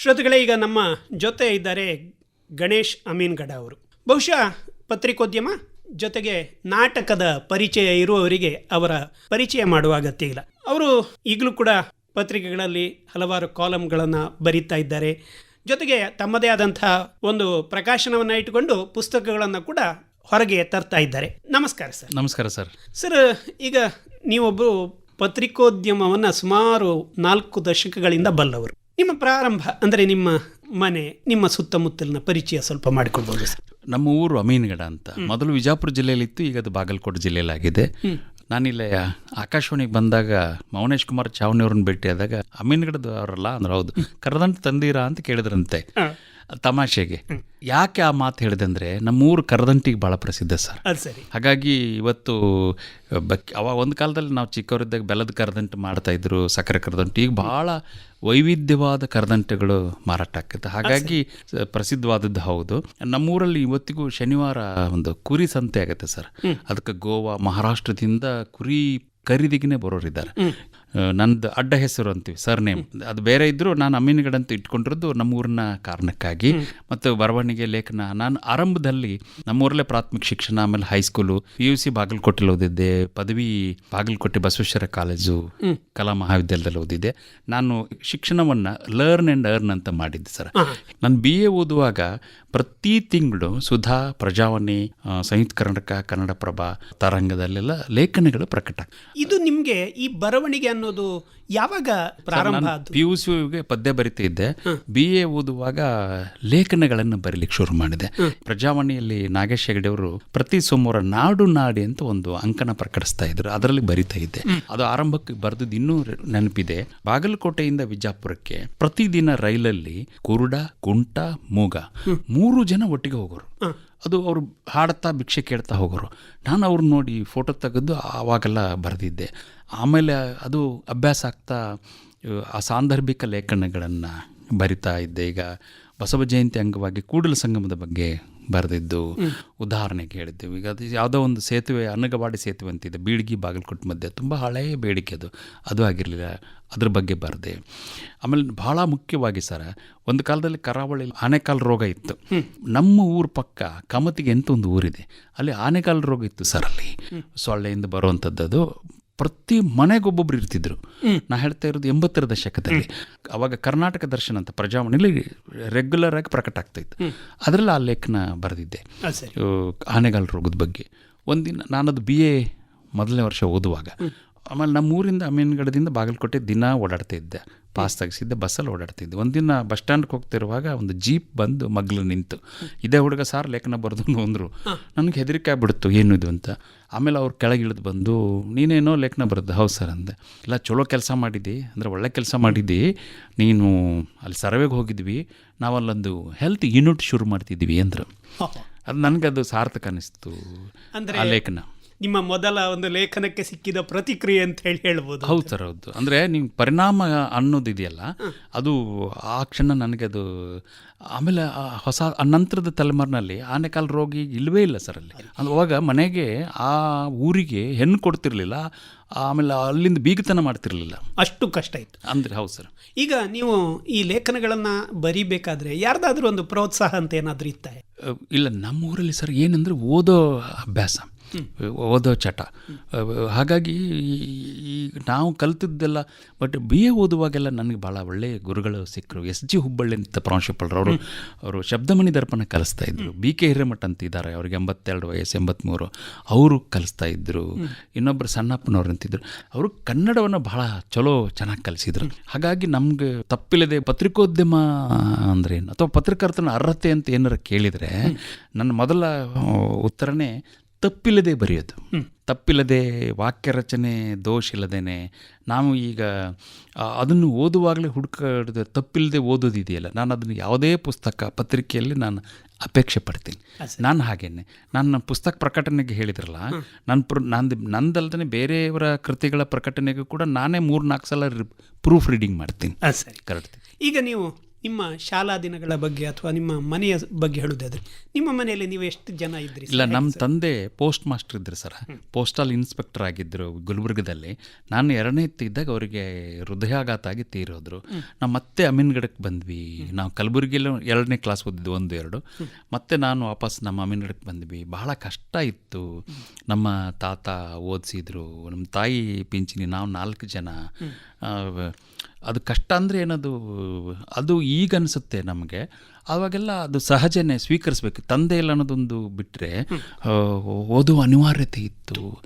ಶ್ರೋತೃಗಳೇ ಈಗ ನಮ್ಮ ಜೊತೆ ಇದ್ದಾರೆ ಗಣೇಶ್ ಅಮೀನ್ಗಡ ಅವರು. ಬಹುಶಃ ಪತ್ರಿಕೋದ್ಯಮ ಜೊತೆಗೆ ನಾಟಕದ ಪರಿಚಯ ಇರುವವರಿಗೆ ಅವರ ಪರಿಚಯ ಮಾಡುವ ಅಗತ್ಯ ಇಲ್ಲ. ಅವರು ಈಗಲೂ ಕೂಡ ಪತ್ರಿಕೆಗಳಲ್ಲಿ ಹಲವಾರು ಕಾಲಮ್ಗಳನ್ನು ಬರೀತಾ ಇದ್ದಾರೆ. ಜೊತೆಗೆ ತಮ್ಮದೇ ಆದಂಥ ಒಂದು ಪ್ರಕಾಶನವನ್ನು ಇಟ್ಟುಕೊಂಡು ಪುಸ್ತಕಗಳನ್ನು ಕೂಡ ಹೊರಗೆ ತರ್ತಾ ಇದ್ದಾರೆ. ನಮಸ್ಕಾರ ಸರ್. ನಮಸ್ಕಾರ ಸರ್. ಸರ್ ಈಗ ನೀವೊಬ್ಬರು ಪತ್ರಿಕೋದ್ಯಮವನ್ನು ಸುಮಾರು ನಾಲ್ಕು ದಶಕಗಳಿಂದ ಬಲ್ಲವರು. ನಿಮ್ಮ ಪ್ರಾರಂಭ ಅಂದರೆ ನಿಮ್ಮ ಮನೆ ನಿಮ್ಮ ಸುತ್ತಮುತ್ತಲಿನ ಪರಿಚಯ ಸ್ವಲ್ಪ ಮಾಡಿಕೊಡ್ಬೋದು ಸರ್. ನಮ್ಮ ಊರು ಅಮೀನ್ಗಡ ಅಂತ. ಮೊದಲು ವಿಜಾಪುರ ಜಿಲ್ಲೆಯಲ್ಲಿತ್ತು ಈಗ ಅದು ಬಾಗಲಕೋಟೆ ಜಿಲ್ಲೆಯಲ್ಲಾಗಿದೆ. ನಾನಿಲ್ಲ ಆಕಾಶವಾಣಿಗೆ ಬಂದಾಗ ಮೌನೇಶ್ ಕುಮಾರ್ ಚಾವಣಿ ಅವ್ರನ್ನ ಭೇಟಿಯಾದಾಗ ಅಮೀನ್ಗಡದ ಅವರಲ್ಲ ಅಂದ್ರೆ ಹೌದು. ಕರೆದಂಟು ತಂದೀರಾ ಅಂತ ಕೇಳಿದ್ರಂತೆ. ತಮಾಷೆಗೆ. ಯಾಕೆ ಆ ಮಾತು ಹೇಳಿದೆ ನಮ್ಮೂರು ಕರದಂಟಿಗೆ ಭಾಳ ಪ್ರಸಿದ್ಧ ಸರ್. ಅದು ಸರಿ. ಹಾಗಾಗಿ ಇವತ್ತು ಬಕ್ ಅವಾಗ ಒಂದು ಕಾಲದಲ್ಲಿ ನಾವು ಚಿಕ್ಕವರಿದ್ದಾಗ ಬೆಲ್ಲದ ಕರದಂಟು ಮಾಡ್ತಾ ಇದ್ರು ಸಕ್ಕರೆ ಕರದಂಟು. ಈಗ ಭಾಳ ವೈವಿಧ್ಯವಾದ ಕರದಂಟೆಗಳು ಮಾರಾಟ ಆಗ್ತದೆ. ಹಾಗಾಗಿ ಪ್ರಸಿದ್ಧವಾದದ್ದು ಹೌದು. ನಮ್ಮೂರಲ್ಲಿ ಇವತ್ತಿಗೂ ಶನಿವಾರ ಒಂದು ಕುರಿ ಸಂತೆ ಆಗುತ್ತೆ ಸರ್. ಅದಕ್ಕೆ ಗೋವಾ ಮಹಾರಾಷ್ಟ್ರದಿಂದ ಕುರಿ ಖರೀದಿಗೆ ಬರೋರಿದ್ದಾರೆ. ನಂದು ಅಡ್ಡ ಹೆಸರು ಅಂತೀವಿ ಸರ್ ನೇಮ್ ಅದು ಬೇರೆ ಇದ್ದರೂ ನಾನು ಅಮ್ಮಿನಗಡ ಅಂತ ಇಟ್ಕೊಂಡಿರೋದು ನಮ್ಮೂರಿನ ಕಾರಣಕ್ಕಾಗಿ. ಮತ್ತು ಬರವಣಿಗೆ ಲೇಖನ ನಾನು ಆರಂಭದಲ್ಲಿ ನಮ್ಮೂರಲ್ಲೇ ಪ್ರಾಥಮಿಕ ಶಿಕ್ಷಣ ಆಮೇಲೆ high school P U C ಬಾಗಲಕೋಟೆಲಿ ಓದಿದ್ದೆ ಪದವಿ ಬಾಗಲಕೋಟೆ ಬಸವೇಶ್ವರ ಕಾಲೇಜು ಕಲಾ ಮಹಾವಿದ್ಯಾಲಯದಲ್ಲಿ ಓದಿದ್ದೆ. ನಾನು ಶಿಕ್ಷಣವನ್ನು ಲರ್ನ್ ಆ್ಯಂಡ್ ಅರ್ನ್ ಅಂತ ಮಾಡಿದ್ದೆ ಸರ್. ನಾನು ಬಿ ಎ ಓದುವಾಗ ಪ್ರತಿ ತಿಂಗಳು ಸುಧಾ ಪ್ರಜಾವಾಣಿ ಸಂಯುಕ್ತ ಕರ್ನಾಟಕ ಕನ್ನಡಪ್ರಭ ತರಂಗದಲ್ಲೆಲ್ಲ ಲೇಖನಗಳು ಪ್ರಕಟ. ಇದು ನಿಮಗೆ ಈ ಬರವಣಿಗೆ ಅನ್ನೋದು ಯಾವಾಗ ಪ್ರಾರಂಭ ಪಿ ಯು ಸಿಗೆ ಪದ್ಯ ಬರಿತಾ ಇದ್ದೆ. ಬಿ ಎ ಓದುವಾಗ ಲೇಖನಗಳನ್ನು ಬರೀಲಿಕ್ಕೆ ಶುರು ಮಾಡಿದೆ. ಪ್ರಜಾವಾಣಿಯಲ್ಲಿ ನಾಗೇಶ್ ಹೆಗಡೆ ಅವರು ಪ್ರತಿ ಸೋಮವಾರ ನಾಡು ನಾಡಿ ಅಂತ ಒಂದು ಅಂಕನ ಪ್ರಕಟಿಸ್ತಾ ಇದ್ರು. ಅದರಲ್ಲಿ ಬರಿತಾ ಇದ್ದೆ. ಅದು ಆರಂಭಕ್ಕೆ ಬರೆದು ಇನ್ನೂ ನೆನಪಿದೆ. ಬಾಗಲಕೋಟೆಯಿಂದ ವಿಜಾಪುರಕ್ಕೆ ಪ್ರತಿದಿನ ರೈಲಲ್ಲಿ ಕುರುಡ ಕುಂಟ ಮೂಗ ಮೂರು ಜನ ಒಟ್ಟಿಗೆ ಹೋಗೋರು. ಅದು ಅವರು ಹಾಡ್ತಾ ಭಿಕ್ಷೆ ಕೇಳ್ತಾ ಹೋಗೋರು. ನಾನು ಅವ್ರು ನೋಡಿ ಫೋಟೋ ತೆಗೆದು ಆವಾಗೆಲ್ಲ ಬರೆದಿದ್ದೆ. ಆಮೇಲೆ ಅದು ಅಭ್ಯಾಸ ಆಗ್ತಾ ಆ ಸಾಂದರ್ಭಿಕ ಲೇಖನಗಳನ್ನು ಬರಿತಾ ಇದ್ದೆ. ಈಗ ಬಸವ ಜಯಂತಿ ಅಂಗವಾಗಿ ಕೂಡಲ ಸಂಗಮದ ಬಗ್ಗೆ ಬರೆದಿದ್ದು ಉದಾಹರಣೆಗೆ ಹೇಳಿದ್ದೆವು. ಈಗ ಅದು ಯಾವುದೋ ಒಂದು ಸೇತುವೆ ಅನ್ನಗವಾಡಿ ಸೇತುವೆ ಅಂತಿದೆ. ಬೀಳ್ಗಿ ಬಾಗಲಕೋಟೆ ಮಧ್ಯೆ. ತುಂಬ ಹಳೆಯ ಬೇಡಿಕೆ ಅದು. ಅದು ಆಗಿರಲಿಲ್ಲ. ಅದ್ರ ಬಗ್ಗೆ ಬರೆದೆ. ಆಮೇಲೆ ಭಾಳ ಮುಖ್ಯವಾಗಿ ಸರ ಒಂದು ಕಾಲದಲ್ಲಿ ಕರಾವಳಿ ಆನೆಕಾಲ್ ರೋಗ ಇತ್ತು. ನಮ್ಮ ಊರ ಪಕ್ಕ ಕಮತಿಗೆ ಅಂತ ಒಂದು ಊರಿದೆ? ಅಲ್ಲಿ ಆನೆಕಾಲ್ ರೋಗ ಇತ್ತು ಸರ್ ಅಲ್ಲಿ. ಸೊಳ್ಳೆಯಿಂದ ಬರುವಂಥದ್ದು ಅದು ಪ್ರತಿ ಮನೆಗೊಬ್ಬೊಬ್ರು ಇರ್ತಿದ್ರು. ನಾ ಹೇಳ್ತಾ ಇರೋದು ಎಂಬತ್ತರ ದಶಕದಲ್ಲಿ. ಅವಾಗ ಕರ್ನಾಟಕ ದರ್ಶನ ಅಂತ ಪ್ರಜಾವಾಣಿಲಿ ರೆಗ್ಯುಲರ್ ಆಗಿ ಪ್ರಕಟ ಆಗ್ತಾ ಇತ್ತು. ಅದರಲ್ಲಿ ಆ ಲೇಖನ ಬರೆದಿದ್ದೆ. ಆನೆಗಾಲ ರೋಗದ ಬಗ್ಗೆ. ಒಂದಿನ ನಾನದು ಬಿ ಎ ಮೊದಲನೇ ವರ್ಷ ಓದುವಾಗ. ಆಮೇಲೆ ನಮ್ಮ ಊರಿಂದ ಅಮೀನ್ಗಡದಿಂದ ಬಾಗಲಕೋಟೆ ದಿನ ಓಡಾಡ್ತಾ ಇದ್ದೆ. ಪಾಸ್ ತೆಗೆಸಿದ್ದೆ ಬಸ್ಸಲ್ಲಿ ಓಡಾಡ್ತಿದ್ದೆ. ಒಂದು ಒಂದಿನ ಬಸ್ ಸ್ಟ್ಯಾಂಡ್ಗೆ ಹೋಗ್ತಿರುವಾಗ ಒಂದು ಜೀಪ್ ಬಂದು ಮಗ್ಲು ನಿಂತು. ಇದೇ ಹುಡುಗ ಸಾರ್ ಲೇಖನ ಬರೆದು ಅಂದರು. ನನಗೆ ಹೆದರಿಕೆ ಆಗ್ಬಿಡ್ತು ಏನು ಇದು ಅಂತ? ಆಮೇಲೆ ಅವ್ರು ಕೆಳಗೆ ಇಳಿದು ಬಂದು ನೀನೇನೋ ಲೇಖನ ಬರೆದು ಹೌದು ಸರ್ ಅಂದೆ. ಇಲ್ಲ ಚಲೋ ಕೆಲಸ ಮಾಡಿದ್ದಿ ಅಂದರೆ ಒಳ್ಳೆ ಕೆಲಸ ಮಾಡಿದ್ದಿ ನೀನು ಅಲ್ಲಿ ಸರ್ವೆಗೆ ಹೋಗಿದ್ವಿ. ನಾವಲ್ಲೊಂದು ಹೆಲ್ತ್ ಯೂನಿಟ್ ಶುರು ಮಾಡ್ತಿದ್ವಿ ಅಂದರು. ಅದು ನನಗದು ಸಾರ್ಥಕ ಅನ್ನಿಸ್ತು ಅಂದ್ರೆ ಆ ಲೇಖನ. ನಿಮ್ಮ ಮೊದಲ ಒಂದು ಲೇಖನಕ್ಕೆ ಸಿಕ್ಕಿದ ಪ್ರತಿಕ್ರಿಯೆ ಅಂತ ಹೇಳಿ ಹೇಳ್ಬೋದು ಹೌದು ಸರ್ ಹೌದು. ಅಂದರೆ ನಿಮ್ಮ ಪರಿಣಾಮ ಅನ್ನೋದು ಇದೆಯಲ್ಲ ಅದು ಆ ಕ್ಷಣ ನನಗೆ ಅದು ಆಮೇಲೆ ಹೊಸ ಆ ನಂತರದ ತಲೆಮಾರಿನಲ್ಲಿ ಆನೆಕಾಲ ರೋಗಿ ಇಲ್ಲವೇ ಇಲ್ಲ ಸರ್ ಅಲ್ಲಿ. ಅವಾಗ ಮನೆಗೆ ಆ ಊರಿಗೆ ಹೆಣ್ಣು ಕೊಡ್ತಿರ್ಲಿಲ್ಲ ಆಮೇಲೆ ಅಲ್ಲಿಂದ ಬೀಗತನ ಮಾಡ್ತಿರ್ಲಿಲ್ಲ. ಅಷ್ಟು ಕಷ್ಟ ಇತ್ತು. ಅಂದರೆ ಹೌದು ಸರ್. ಈಗ ನೀವು ಈ ಲೇಖನಗಳನ್ನು ಬರಿಬೇಕಾದ್ರೆ ಯಾರ್ದಾದ್ರೂ ಒಂದು ಪ್ರೋತ್ಸಾಹ ಅಂತ ಏನಾದರೂ ಇತ್ತ? ಇಲ್ಲ ನಮ್ಮ ಊರಲ್ಲಿ ಸರ್ ಏನಂದರೆ ಓದೋ ಅಭ್ಯಾಸ. ಓದೋ ಚಟ. ಹಾಗಾಗಿ ಈ- ನಾವು ಕಲ್ತಿದ್ದೆಲ್ಲ ಬಟ್ ಬಿ ಎ ಓದುವಾಗೆಲ್ಲ ನನಗೆ ಭಾಳ ಒಳ್ಳೆಯ ಗುರುಗಳು ಸಿಕ್ಕರು. ಎಸ್ ಜಿ ಹುಬ್ಬಳ್ಳಿ ಅಂತ ಪ್ರಾಂಶುಪಾಲರು ಅವರು ಅವರು ಶಬ್ದಮಣಿ ದರ್ಪಣ ಕಲಿಸ್ತಾ ಇದ್ರು. ಬಿ ಕೆ ಹಿರೇಮಠ ಅಂತ ಇದ್ದಾರೆ ಅವ್ರಿಗೆ ಎಂಬತ್ತೆರಡು ವಯಸ್ಸು ಎಂಬತ್ತ್ಮೂರು ಅವರು ಕಲಿಸ್ತಾ ಇದ್ದರು ಇನ್ನೊಬ್ಬರು ಸಣ್ಣಪ್ಪನವ್ರು ಅಂತಿದ್ರು. ಅವರು ಕನ್ನಡವನ್ನು ಭಾಳ ಚಲೋ ಚೆನ್ನಾಗಿ ಕಲಿಸಿದ್ರು. ಹಾಗಾಗಿ ನಮ್ಗೆ ತಪ್ಪಿಲ್ಲದೆ ಪತ್ರಿಕೋದ್ಯಮ ಅಂದ್ರೇನು? ಅಥವಾ ಪತ್ರಕರ್ತನ ಅರ್ಹತೆ ಅಂತ ಏನಾರು ಕೇಳಿದರೆ ನನ್ನ ಮೊದಲ ಉತ್ತರನೇ ತಪ್ಪಿಲ್ಲದೆ ಬರೆಯೋದು. ತಪ್ಪಿಲ್ಲದೆ ವಾಕ್ಯ ರಚನೆ ದೋಷ ಇಲ್ಲದೇನೆ ನಾವು ಈಗ ಅದನ್ನು ಓದುವಾಗಲೇ ಹುಡುಕಾಡಿದ ತಪ್ಪಿಲ್ಲದೆ ಓದೋದಿದೆಯಲ್ಲ ನಾನು ಅದನ್ನು ಯಾವುದೇ ಪುಸ್ತಕ ಪತ್ರಿಕೆಯಲ್ಲಿ ನಾನು ಅಪೇಕ್ಷೆ ಪಡ್ತೀನಿ. ನಾನು ಹಾಗೇನೆ. ನನ್ನ ಪುಸ್ತಕ ಪ್ರಕಟಣೆಗೆ ಹೇಳಿದ್ರಲ್ಲ ನನ್ನ ಪ್ರ ನಂದು ನಂದಲ್ದೇ ಬೇರೆಯವರ ಕೃತಿಗಳ ಪ್ರಕಟಣೆಗೂ ಕೂಡ ನಾನೇ ಮೂರು ನಾಲ್ಕು ಸಲ ಪ್ರೂಫ್ ರೀಡಿಂಗ್ ಮಾಡ್ತೀನಿ. ಕರೆಕ್ಟ್. ಈಗ ನೀವು ನಿಮ್ಮ ಶಾಲಾ ದಿನಗಳ ಬಗ್ಗೆ ಅಥವಾ ನಿಮ್ಮ ಮನೆಯ ಬಗ್ಗೆ ಹೇಳುವುದಾದ್ರೆ ನಿಮ್ಮ ಮನೆಯಲ್ಲಿ ನೀವು ಎಷ್ಟು ಜನ ಇದ್ರಿ ಇಲ್ಲ ನಮ್ಮ ತಂದೆ ಪೋಸ್ಟ್ ಮಾಸ್ಟರ್ ಇದ್ರು ಸರ್. ಪೋಸ್ಟಲ್ ಇನ್ಸ್ಪೆಕ್ಟರ್ ಆಗಿದ್ದರು ಗುಲ್ಬರ್ಗದಲ್ಲಿ. ನಾನು ಎರಡನೇ ಇದ್ದಾಗ ಅವರಿಗೆ ಹೃದಯಾಘಾತ ಆಗಿ ತೀರೋದ್ರು. ನಾವು ಮತ್ತೆ ಅಮೀನ್ಗಡಕ್ಕೆ ಬಂದ್ವಿ. ನಾವು ಕಲಬುರಗಿಯಲ್ಲಿ ಎರಡನೇ ಕ್ಲಾಸ್ ಓದಿದ್ದು ಒಂದು ಎರಡು. ಮತ್ತೆ ನಾನು ವಾಪಸ್ ನಮ್ಮ ಅಮೀನ್ಗಡಕ್ಕೆ ಬಂದ್ವಿ. ಬಹಳ ಕಷ್ಟ ಇತ್ತು. ನಮ್ಮ ತಾತ ಓದಿಸಿದ್ರು. ನಮ್ಮ ತಾಯಿ ಪಿಂಚಿನಿ ನಾವು ನಾಲ್ಕು ಜನ. ಅದು ಕಷ್ಟ ಅಂದರೆ ಏನದು, ಅದು ಈಗ ಅನಿಸುತ್ತೆ ನಮಗೆ. ಆವಾಗೆಲ್ಲ ಅದು ಸಹಜನೇ ಸ್ವೀಕರಿಸ್ಬೇಕು. ತಂದೆ ಇಲ್ಲ ಅನ್ನೋದೊಂದು ಬಿಟ್ಟರೆ ಓದುವ ಅನಿವಾರ್ಯತೆ ಇತ್ತು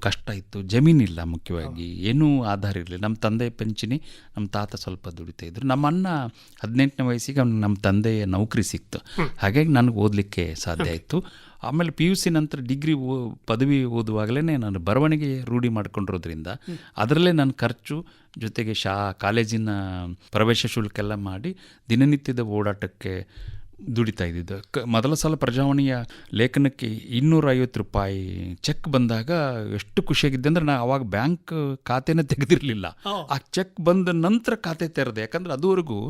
ಕಷ್ಟ ಇತ್ತು. ಜಮೀನಿಲ್ಲ ಮುಖ್ಯವಾಗಿ. ಏನೂ ಆಧಾರ ಇರಲಿಲ್ಲ. ನಮ್ಮ ತಂದೆ ಪಂಚಿನಿ, ನಮ್ಮ ತಾತ ಸ್ವಲ್ಪ ದುಡಿತಾ ಇದ್ರು. ನಮ್ಮ ಅಣ್ಣ ಹದಿನೆಂಟನೇ ವಯಸ್ಸಿಗೆ ನಮ್ಮ ತಂದೆಯ ನೌಕರಿ ಸಿಕ್ತು. ಹಾಗಾಗಿ ನನಗೆ ಓದಲಿಕ್ಕೆ ಸಾಧ್ಯ ಆಯಿತು. ಆಮೇಲೆ ಪಿ ಯು ಸಿ ನಂತರ ಡಿಗ್ರಿ ಓ ಪದವಿ ಓದುವಾಗಲೇ ನಾನು ಬರವಣಿಗೆ ರೂಢಿ ಮಾಡ್ಕೊಂಡಿರೋದ್ರಿಂದ ಅದರಲ್ಲೇ ನನ್ನ ಖರ್ಚು ಜೊತೆಗೆ ಶಾ ಕಾಲೇಜಿನ ಪ್ರವೇಶ ಶುಲ್ಕ ಎಲ್ಲ ಮಾಡಿ ದಿನನಿತ್ಯದ ಓಡಾಟಕ್ಕೆ ದುಡಿತಾ ಇದ್ದಿದ್ದು. ಕ ಮೊದಲ ಸಲ ಪ್ರಜಾವಾಣಿಯ ಲೇಖನಕ್ಕೆ ಇನ್ನೂರ ಐವತ್ತು ರೂಪಾಯಿ ಚೆಕ್ ಬಂದಾಗ ಎಷ್ಟು ಖುಷಿಯಾಗಿದ್ದೆ ಅಂದರೆ ನಾನು ಅವಾಗ ಬ್ಯಾಂಕ್ ಖಾತೆನೇ ತೆಗೆದಿರಲಿಲ್ಲ. ಆ ಚೆಕ್ ಬಂದ ನಂತರ ಖಾತೆ ತೆರೆದೆ. ಯಾಕಂದ್ರೆ ಅದುವರೆಗೂ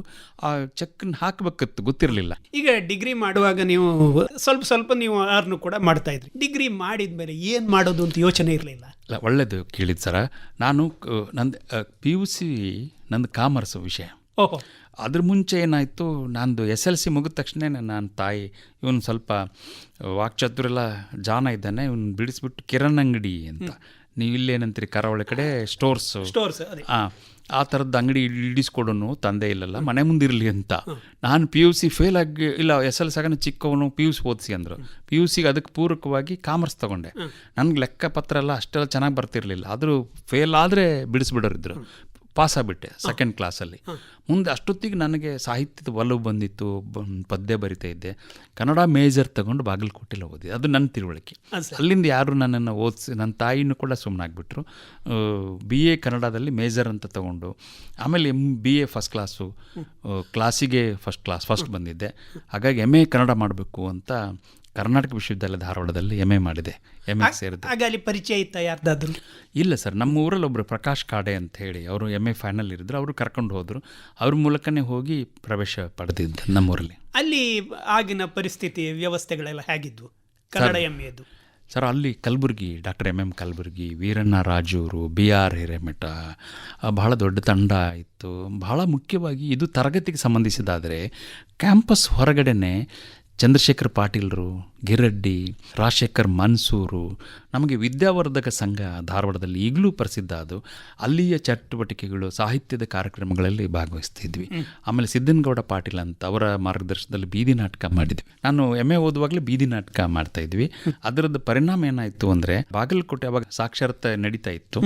ಆ ಚೆಕ್ನ ಹಾಕಬೇಕಿತ್ತು ಗೊತ್ತಿರಲಿಲ್ಲ. ಈಗ ಡಿಗ್ರಿ ಮಾಡುವಾಗ ನೀವು ಸ್ವಲ್ಪ ಸ್ವಲ್ಪ ನೀವು ಯಾರನ್ನು ಕೂಡ ಮಾಡ್ತಾ ಇದ್ರಿ. ಡಿಗ್ರಿ ಮಾಡಿದ ಮೇಲೆ ಏನು ಮಾಡೋದು ಅಂತ ಯೋಚನೆ ಇರಲಿಲ್ಲ? ಅಲ್ಲ ಒಳ್ಳೇದು ಕೇಳಿದ್ದು ಸರ. ನಾನು ನಂದು ಪಿ ಯು ಸಿ ನಂದು ಕಾಮರ್ಸ್ ವಿಷಯ. ಓಹೋ. ಅದ್ರ ಮುಂಚೆ ಏನಾಯಿತು ನಂದು ಎಸ್ ಎಲ್ ಸಿ ಮುಗಿದ ತಕ್ಷಣ ನನ್ನ ತಾಯಿ ಇವನು ಸ್ವಲ್ಪ ವಾಕ್ಚತುರೆಲ್ಲ ಜಾನ ಇದ್ದಾನೆ ಇವನು ಬಿಡಿಸ್ಬಿಟ್ಟು ಕಿರಣ್ ಅಂಗಡಿ ಅಂತ. ನೀವು ಇಲ್ಲೇನಂತೀರಿ ಕರಾವಳಿ ಕಡೆ ಸ್ಟೋರ್ಸು ಸ್ಟೋರ್ಸ್ ಹಾಂ ಆ ಥರದ್ದು ಅಂಗಡಿ ಇಡಿಸ್ಕೊಡೋನು ತಂದೆ ಇಲ್ಲಲ್ಲ ಮನೆ ಮುಂದಿರಲಿ ಅಂತ. ನಾನು ಪಿ ಯು ಸಿ ಫೇಲ್ ಆಗಿ ಇಲ್ಲ ಎಸ್ ಎಲ್ ಸಾಗನ ಚಿಕ್ಕವನು ಪಿ ಯು ಸಿ ಓದಿಸಿ ಅಂದರು. ಪಿ ಯು ಸಿಗೆ ಅದಕ್ಕೆ ಪೂರಕವಾಗಿ ಕಾಮರ್ಸ್ ತೊಗೊಂಡೆ. ನನಗೆ ಲೆಕ್ಕಪತ್ರ ಎಲ್ಲ ಅಷ್ಟೆಲ್ಲ ಚೆನ್ನಾಗಿ ಬರ್ತಿರಲಿಲ್ಲ. ಆದರೂ ಫೇಲ್ ಆದರೆ ಬಿಡಿಸ್ಬಿಡೋರಿದ್ರು. ಪಾಸ್ ಆಗಿಬಿಟ್ಟೆ ಸೆಕೆಂಡ್ ಕ್ಲಾಸಲ್ಲಿ ಮುಂದೆ ಅಷ್ಟೊತ್ತಿಗೆ ನನಗೆ ಸಾಹಿತ್ಯದ ಒಲವು ಬಂದಿತ್ತು ಪದ್ಯ ಬರಿತಾ ಇದ್ದೆ. ಕನ್ನಡ ಮೇಜರ್ ತಗೊಂಡು ಬಾಗಲಕೋಟೆಲ್ಲ ಓದಿದೆ. ಅದು ನನ್ನ ತಿಳುವಳಿಕೆ. ಅಲ್ಲಿಂದ ಯಾರು ನನ್ನನ್ನು ಓದಿಸಿ ನನ್ನ ತಾಯಿನೂ ಕೂಡ ಸುಮ್ಮನಾಗ್ಬಿಟ್ರು ಬಿ ಎ ಕನ್ನಡದಲ್ಲಿ ಮೇಜರ್ ಅಂತ ತಗೊಂಡು ಆಮೇಲೆ M B A first class ಕ್ಲಾಸಿಗೆ ಫಸ್ಟ್ ಕ್ಲಾಸ್ ಫಸ್ಟ್ ಬಂದಿದ್ದೆ. ಹಾಗಾಗಿ ಎಂ ಎ ಕನ್ನಡ ಮಾಡಬೇಕು ಅಂತ ಕರ್ನಾಟಕ ವಿಶ್ವವಿದ್ಯಾಲಯ ಧಾರವಾಡದಲ್ಲಿ ಎಂ ಎ ಮಾಡಿದೆ. ಎಂ ಎ ಸೇರಿದೆ. ಆಗ ಅಲ್ಲಿ ಪರಿಚಯ ಇತ್ತ ಯಾರ್ದಾದ್ರು? ಇಲ್ಲ ಸರ್ ನಮ್ಮ ಊರಲ್ಲಿ ಒಬ್ಬರು ಪ್ರಕಾಶ್ ಕಾಡೆ ಅಂತ ಹೇಳಿ ಅವರು ಎಂ ಎ ಫೈನಲ್ ಇರಿದ್ರು ಅವರು ಕರ್ಕೊಂಡು ಹೋದರು. ಅವ್ರ ಮೂಲಕನೇ ಹೋಗಿ ಪ್ರವೇಶ ಪಡೆದಿದ್ದೆ ನಮ್ಮೂರಲ್ಲಿ ಅಲ್ಲಿ ಆಗಿನ ಪರಿಸ್ಥಿತಿ ವ್ಯವಸ್ಥೆಗಳೆಲ್ಲ ಹೇಗಿದ್ವು? ಕನ್ನಡ ಎಂ ಎದು ಸರ್ ಅಲ್ಲಿ Kalburgi doctor M M Kalburgi Veeranna Rajur B R Hiremath ಬಹಳ ದೊಡ್ಡ ತಂಡ ಇತ್ತು. ಬಹಳ ಮುಖ್ಯವಾಗಿ ಇದು ತರಗತಿಗೆ ಸಂಬಂಧಿಸಿದಾದರೆ ಕ್ಯಾಂಪಸ್ ಹೊರಗಡೆನೆ ಚಂದ್ರಶೇಖರ್ ಪಾಟೀಲ್ರು ಗಿರಡ್ಡಿ ರಾಜಶೇಖರ್ ಮನ್ಸೂರು ನಮಗೆ ವಿದ್ಯಾವರ್ಧಕ ಸಂಘ ಧಾರವಾಡದಲ್ಲಿ ಈಗಲೂ ಪ್ರಸಿದ್ಧ. ಅದು ಅಲ್ಲಿಯ ಚಟುವಟಿಕೆಗಳು ಸಾಹಿತ್ಯದ ಕಾರ್ಯಕ್ರಮಗಳಲ್ಲಿ ಭಾಗವಹಿಸ್ತಿದ್ವಿ. ಆಮೇಲೆ ಸಿದ್ದನಗೌಡ ಪಾಟೀಲ್ ಅಂತ ಅವರ ಮಾರ್ಗದರ್ಶನದಲ್ಲಿ ಬೀದಿ ನಾಟಕ ಮಾಡಿದ್ವಿ. ನಾನು ಎಂ ಎ ಓದುವಾಗಲೇ ಬೀದಿ ನಾಟಕ ಮಾಡ್ತಾ ಇದ್ವಿ. ಅದರದ್ದು ಪರಿಣಾಮ ಏನಾಯಿತು ಅಂದರೆ ಬಾಗಲಕೋಟೆ ಅವಾಗ ಸಾಕ್ಷರತೆ ನಡೀತಾ ಇತ್ತು.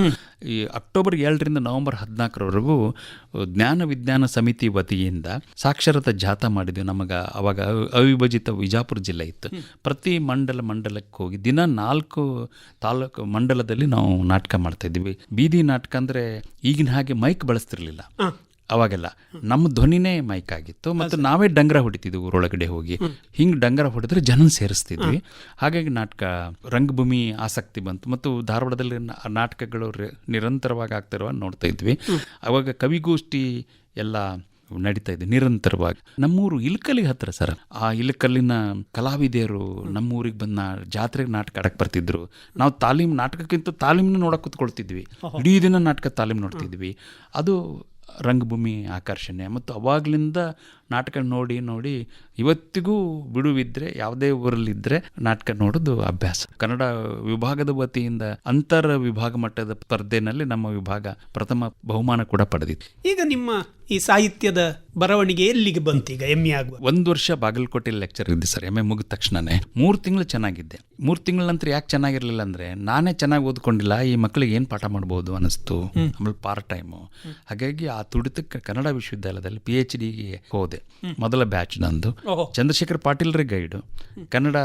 ಈ ಅಕ್ಟೋಬರ್ ಏಳರಿಂದ ನವೆಂಬರ್ ಹದಿನಾಲ್ಕರವರೆಗೂ ಜ್ಞಾನ ವಿಜ್ಞಾನ ಸಮಿತಿ ವತಿಯಿಂದ ಸಾಕ್ಷರತಾ ಜಾಥಾ ಮಾಡಿದ್ವಿ ನಮಗೆ. ಅವಾಗ ಅವಿ- ಅವಿಭಜಿತ ವಿಜಾಪುರ ಜಿಲ್ಲೆ ಇತ್ತು. ಪ್ರತಿ ಮಂಡಲ ಮಂಡಲಕ್ಕೆ ಹೋಗಿ ದಿನ ನಾಲ್ಕು ತಾಲೂಕು ಮಂಡಲದಲ್ಲಿ ನಾವು ನಾಟಕ ಮಾಡ್ತಾ ಇದ್ವಿ ಬೀದಿ ನಾಟಕ ಅಂದರೆ ಈಗಿನ ಹಾಗೆ ಮೈಕ್ ಬಳಸ್ತಿರ್ಲಿಲ್ಲ. ಅವಾಗೆಲ್ಲ. ನಮ್ಮ ಧ್ವನಿನೇ ಮೈಕ್ ಆಗಿತ್ತು ಮತ್ತು ನಾವೇ ಡಂಗರ ಹೊಡಿತಿದ್ವಿ ಊರೊಳಗಡೆ ಹೋಗಿ. ಹಿಂಗೆ ಡಂಗರ ಹೊಡೆದ್ರೆ ಜನ ಸೇರಿಸ್ತಿದ್ವಿ. ಹಾಗಾಗಿ ನಾಟಕ ರಂಗಭೂಮಿ ಆಸಕ್ತಿ ಬಂತು ಮತ್ತು ಧಾರವಾಡದಲ್ಲಿ ನಾಟಕಗಳು ನಿರಂತರವಾಗಿ ಆಗ್ತಿರುವ ನೋಡ್ತಾ ಇದ್ವಿ. ಅವಾಗ ಕವಿಗೋಷ್ಠಿ ಎಲ್ಲ ನಡೀತಾ ಇದೆ ನಿರಂತರವಾಗಿ. ನಮ್ಮೂರು ಇಲ್ಕಲ್ಲಿಗೆ ಹತ್ರ ಸರ್. ಆ ಇಲ್ಕಲ್ಲಿನ ಕಲಾವಿದೆಯರು ನಮ್ಮೂರಿಗೆ ಬಂದ ಜಾತ್ರೆಗೆ ನಾಟಕ ಆಡಕ್ಕೆ ಬರ್ತಿದ್ರು. ನಾವು ತಾಲೀಮ್ ನಾಟಕಕ್ಕಿಂತ ತಾಲೀಮ್ನ ನೋಡಕ್ಕೆ ಕುತ್ಕೊಳ್ತಿದ್ವಿ. ಇಡೀ ದಿನ ನಾಟಕ ತಾಲೀಮ್ ನೋಡ್ತಿದ್ವಿ. ಅದು ರಂಗಭೂಮಿ ಆಕರ್ಷಣೆ. ಮತ್ತು ಅವಾಗಲಿಂದ ನಾಟಕ ನೋಡಿ ನೋಡಿ ಇವತ್ತಿಗೂ ಬಿಡುವಿದ್ರೆ ಯಾವುದೇ ಊರಲ್ಲಿದ್ದರೆ ನಾಟಕ ನೋಡೋದು ಅಭ್ಯಾಸ. ಕನ್ನಡ ವಿಭಾಗದ ವತಿಯಿಂದ ಅಂತರ ವಿಭಾಗ ಮಟ್ಟದ ಸ್ಪರ್ಧೆನಲ್ಲಿ ನಮ್ಮ ವಿಭಾಗ ಪ್ರಥಮ ಬಹುಮಾನ ಕೂಡ ಪಡೆದಿತ್ತು. ಈಗ ನಿಮ್ಮ ಈ ಸಾಹಿತ್ಯದ ಬರವಣಿಗೆ ಎಲ್ಲಿಗೆ ಬಂತು ಈಗ? ಎಂ ಎ ಆಗುವ. ಒಂದು ವರ್ಷ ಬಾಗಲಕೋಟೆಯಲ್ಲಿ ಲೆಕ್ಚರ್ ಇದ್ದೆ ಸರ್ ಎಂ ಎ ಮುಗಿದ ತಕ್ಷಣನೇ. ಮೂರು ತಿಂಗಳು ಚೆನ್ನಾಗಿದ್ದೆ. ಮೂರು ತಿಂಗಳ ನಂತರ ಯಾಕೆ ಚೆನ್ನಾಗಿರಲಿಲ್ಲ ಅಂದರೆ ನಾನೇ ಚೆನ್ನಾಗಿ ಓದ್ಕೊಂಡಿಲ್ಲ ಈ ಮಕ್ಕಳಿಗೆ ಏನು ಪಾಠ ಮಾಡ್ಬೋದು ಅನಿಸ್ತು ಆಮೇಲೆ ಪಾರ್ಟ್ ಟೈಮು ಹಾಗಾಗಿ ಆ ತುಡಿತಕ್ಕೆ ಕನ್ನಡ ವಿಶ್ವವಿದ್ಯಾಲಯದಲ್ಲಿ ಪಿ ಎಚ್ ಡಿಗೆ ಹೋದೆ. ಮೊದಲ ಬ್ಯಾಚ್ ನಂದು. ಚಂದ್ರಶೇಖರ್ ಪಾಟೀಲ್ರ ಗೈಡು. ಕನ್ನಡ